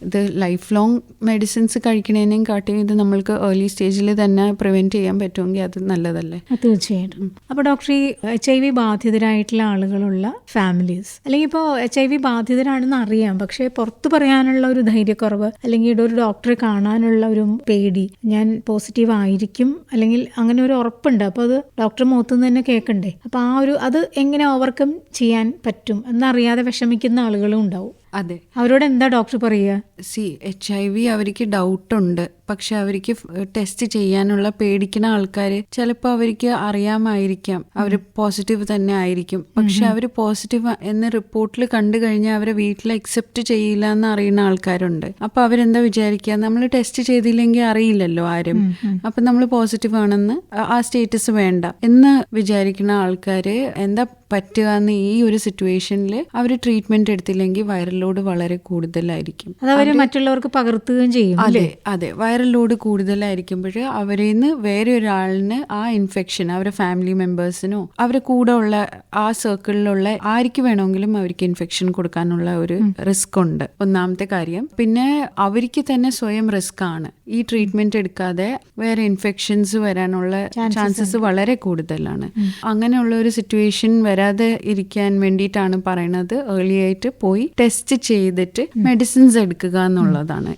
ഇത് ലൈഫ് ലോങ് മെഡിസിൻസ് കഴിക്കണേനേയും കാട്ടിയും ഇത് നമ്മൾക്ക് ഏർലി സ്റ്റേജിൽ തന്നെ പ്രിവെന്റ് ചെയ്യാൻ പറ്റുമെങ്കിൽ അത് നല്ലതല്ലേ? തീർച്ചയായിട്ടും. അപ്പോൾ ഡോക്ടർ ഈ എച്ച് ഐ വി ബാധിതരായിട്ടുള്ള ആളുകളുള്ള ഫാമിലീസ് അല്ലെങ്കിൽ ഇപ്പോൾ എച്ച് ഐ വി ബാധിതരാണെന്ന് അറിയാം പക്ഷേ പുറത്തു പറയാനുള്ള ഒരു ധൈര്യക്കുറവ് അല്ലെങ്കിൽ ഇവിടെ ഒരു ഡോക്ടറെ കാണാനുള്ള ഒരു പേടി ഞാൻ പോസിറ്റീവ് ആയിരിക്കും അല്ലെങ്കിൽ അങ്ങനെ ഒരു ഉറപ്പുണ്ട് അപ്പോൾ അത് ഡോക്ടർ മുഖത്തുനിന്ന് തന്നെ കേൾക്കണ്ടേ? അപ്പോൾ ആ ഒരു അത് എങ്ങനെ ഓവർകം ചെയ്യാൻ പറ്റും എന്നറിയാതെ വിഷമിക്കുന്ന ആളുകളും ഉണ്ടാവും. അതെ. അവരോട് എന്താ ഡോക്ടർ പറയുക? സി എച്ച് ഐ വി അവർക്ക് ഡൗട്ടുണ്ട്. പക്ഷെ അവർക്ക് ടെസ്റ്റ് ചെയ്യാനുള്ള പേടിക്കുന്ന ആൾക്കാർ ചിലപ്പോൾ അവർക്ക് അറിയാമായിരിക്കാം. അവർ പോസിറ്റീവ് തന്നെ ആയിരിക്കും. പക്ഷെ അവർ പോസിറ്റീവ് എന്ന റിപ്പോർട്ടിൽ കണ്ടു കഴിഞ്ഞാൽ അവരെ വീട്ടിൽ അക്സെപ്റ്റ് ചെയ്യില്ല എന്ന് അറിയുന്ന ആൾക്കാരുണ്ട്. അപ്പൊ അവരെന്താ വിചാരിക്കുക നമ്മൾ ടെസ്റ്റ് ചെയ്തില്ലെങ്കിൽ അറിയില്ലല്ലോ ആരും. അപ്പൊ നമ്മൾ പോസിറ്റീവ് ആണെന്ന് ആ- സ്റ്റേറ്റസ് വേണ്ട എന്ന് വിചാരിക്കുന്ന ആൾക്കാര് എന്താ പറ്റുക എന്ന് ഈ ഒരു സിറ്റുവേഷനിൽ അവർ ട്രീറ്റ്മെന്റ് എടുത്തില്ലെങ്കിൽ വൈറൽ ലോഡ് വളരെ കൂടുതലായിരിക്കും. അത് അവർ മറ്റുള്ളവർക്ക് പകർത്തുകയും ചെയ്യും അതെ അതെ. വൈറൽ ലോഡ് കൂടുതലായിരിക്കുമ്പോൾ അവരിൽ നിന്ന് വേറെ ഒരാളിന് ആ ഇൻഫെക്ഷൻ അവരുടെ ഫാമിലി മെമ്പേഴ്സിനോ അവരുടെ കൂടെ ഉള്ള ആ സർക്കിളിലുള്ള ആർക്ക് വേണമെങ്കിലും അവർക്ക് ഇൻഫെക്ഷൻ കൊടുക്കാനുള്ള ഒരു റിസ്ക് ഉണ്ട് ഒന്നാമത്തെ കാര്യം. പിന്നെ അവർക്ക് തന്നെ സ്വയം റിസ്ക് ആണ്. ഈ ട്രീറ്റ്മെന്റ് എടുക്കാതെ വേറെ ഇൻഫെക്ഷൻസ് വരാനുള്ള ചാൻസസ് വളരെ കൂടുതലാണ്. അങ്ങനെയുള്ള ഒരു സിറ്റുവേഷൻ വരാതെ ഇരിക്കാൻ വേണ്ടിയിട്ടാണ് പറയുന്നത് ഏർലി ആയിട്ട് പോയി ടെസ്റ്റ് ചെയ്തിട്ട് മെഡിസിൻസ് എടുക്കുക എന്നുള്ളതാണ്.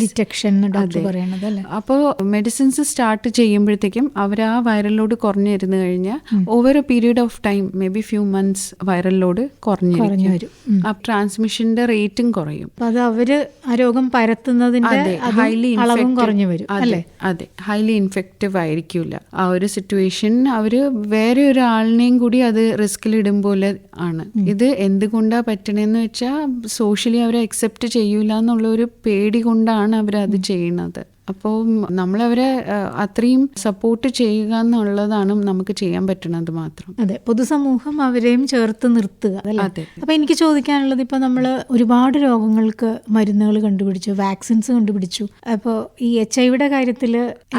ഡിറ്റക്ഷൻ അപ്പോൾ മെഡിസിൻസ് സ്റ്റാർട്ട് ചെയ്യുമ്പോഴത്തേക്കും അവർ ആ വൈറൽ ലോഡ് കുറഞ്ഞിരുന്നു കഴിഞ്ഞാൽ over a period of time maybe few months viral load കുറഞ്ഞു വരും. ആ ട്രാൻസ്മിഷന്റെ റേറ്റും കുറയും. അത് അവർ ആ രോഗം പരത്തുന്നതിന്റെ ഹൈലി അളവും കുറഞ്ഞു വരും അല്ലേ? അതെ. ഹൈലി ഇൻഫെക്റ്റീവ് ആയിരിക്കില്ല ആ ഒരു സിറ്റുവേഷൻ അവർ വേറെ ഒരാളിനെയും കൂടി അത് റിസ്കിൽ ഇടും പോലെ ആണ്. ഇത് എന്തുകൊണ്ടാ പറ്റണേന്ന് വെച്ചാൽ സോഷ്യലി അവരെ അക്സെപ്റ്റ് ചെയ്യൂല എന്നുള്ള ഒരു പേടി കൊണ്ടാണ് അവരത് ചെയ്യുന്നത്. അപ്പോൾ നമ്മളവരെ അത്രയും സപ്പോർട്ട് ചെയ്യുക എന്നുള്ളതാണ് നമുക്ക് ചെയ്യാൻ പറ്റുന്നത് മാത്രം. അതെ പൊതുസമൂഹം അവരെയും ചേർത്ത് നിർത്തുക അതെ. അപ്പൊ എനിക്ക് ചോദിക്കാനുള്ളത് ഇപ്പൊ നമ്മൾ ഒരുപാട് രോഗങ്ങൾക്ക് മരുന്നുകൾ കണ്ടുപിടിച്ചു വാക്സിൻസ് കണ്ടുപിടിച്ചു. അപ്പോൾ ഈ എച്ച് ഐ വിയുടെ കാര്യത്തിൽ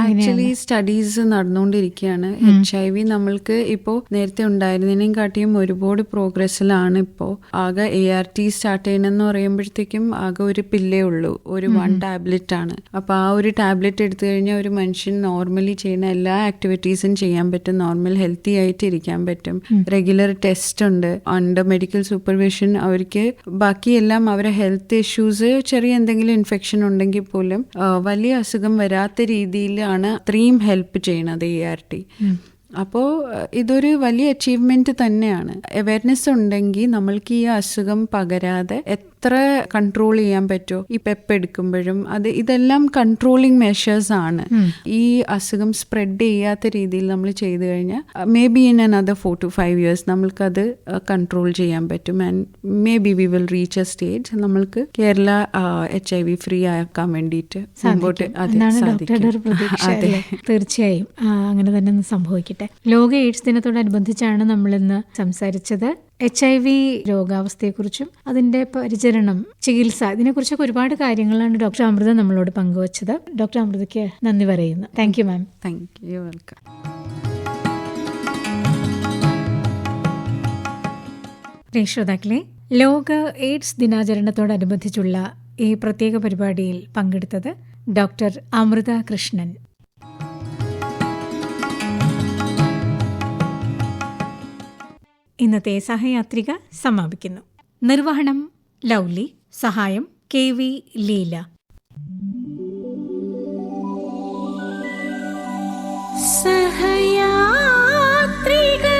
ആക്ച്വലി സ്റ്റഡീസ് നടന്നുകൊണ്ടിരിക്കുകയാണ്. എച്ച് ഐ വി നമ്മൾക്ക് ഇപ്പോൾ നേരത്തെ ഉണ്ടായിരുന്നതിനേയും കാട്ടിയും ഒരുപാട് പ്രോഗ്രസ്സിലാണ് ഇപ്പോൾ ആകെ എ ആർ ടി സ്റ്റാർട്ട് ചെയ്യണമെന്ന് പറയുമ്പോഴത്തേക്കും ആകെ ഒരു പില്ലേ ഉള്ളൂ. ഒരു വൺ ടാബ്ലറ്റ് ആണ്. അപ്പൊ ആ ഒരു ടാബ്ലറ്റ് എടുത്തു കഴിഞ്ഞാൽ ഒരു മനുഷ്യൻ നോർമലി ചെയ്യുന്ന എല്ലാ ആക്ടിവിറ്റീസും ചെയ്യാൻ പറ്റും. നോർമൽ ഹെൽത്തി ആയിട്ട് ഇരിക്കാൻ പറ്റും. റെഗുലർ ടെസ്റ്റ് ഉണ്ട്. അണ്ടർ മെഡിക്കൽ സൂപ്പർവിഷൻ അവർക്ക് ബാക്കിയെല്ലാം അവരെ ഹെൽത്ത് ഇഷ്യൂസ് ചെറിയ എന്തെങ്കിലും ഇൻഫെക്ഷൻ ഉണ്ടെങ്കിൽ പോലും വലിയ അസുഖം വരാത്ത രീതിയിലാണ് അത്രയും ഹെൽപ്പ് ചെയ്യണത് ഇ ആർ ടി അപ്പോൾ ഇതൊരു വലിയ അച്ചീവ്മെന്റ് തന്നെയാണ്. അവയർനെസ് ഉണ്ടെങ്കിൽ നമ്മൾക്ക് ഈ അസുഖം പകരാതെ എത്ര കൺട്രോൾ ചെയ്യാൻ പറ്റുമോ ഈ പെപ്പ് എടുക്കുമ്പോഴും അത് ഇതെല്ലാം കൺട്രോളിങ് മെഷേഴ്സ് ആണ്. ഈ അസുഖം സ്പ്രെഡ് ചെയ്യാത്ത രീതിയിൽ നമ്മൾ ചെയ്തു കഴിഞ്ഞാൽ maybe in another four to five years നമ്മൾക്കത് കൺട്രോൾ ചെയ്യാൻ പറ്റും. And maybe we will reach a stage നമ്മൾക്ക് Kerala H I V free ആക്കാൻ വേണ്ടിയിട്ട് മുമ്പോട്ട് അതെ തീർച്ചയായും. അങ്ങനെ തന്നെ ഒന്ന് സംഭവിക്കട്ടെ ലോക എയ്ഡ്സ് ദിനത്തോടനുബന്ധിച്ചാണ് നമ്മൾ ഇന്ന് സംസാരിച്ചത്. എച്ച് ഐ വി രോഗാവസ്ഥയെക്കുറിച്ചും അതിന്റെ പരിചരണം ചികിത്സ ഇതിനെക്കുറിച്ചൊക്കെ ഒരുപാട് കാര്യങ്ങളാണ് ഡോക്ടർ അമൃത നമ്മളോട് പങ്കുവച്ചത്. ഡോക്ടർ അമൃതയ്ക്ക് നന്ദി പറയുന്നു. Thank you ma'am thank you welcome ശ്രോതാക്കളെ ലോക എയ്ഡ്സ് ദിനാചരണത്തോടനുബന്ധിച്ചുള്ള ഈ പ്രത്യേക പരിപാടിയിൽ പങ്കെടുത്തത് ഡോക്ടർ അമൃത കൃഷ്ണൻ. ഇന്നത്തെ സഹയാത്രിക സമാപിക്കുന്നു. നിർവഹണം ലൗലി സഹായം കെ വി ലീല. സഹയാത്രിക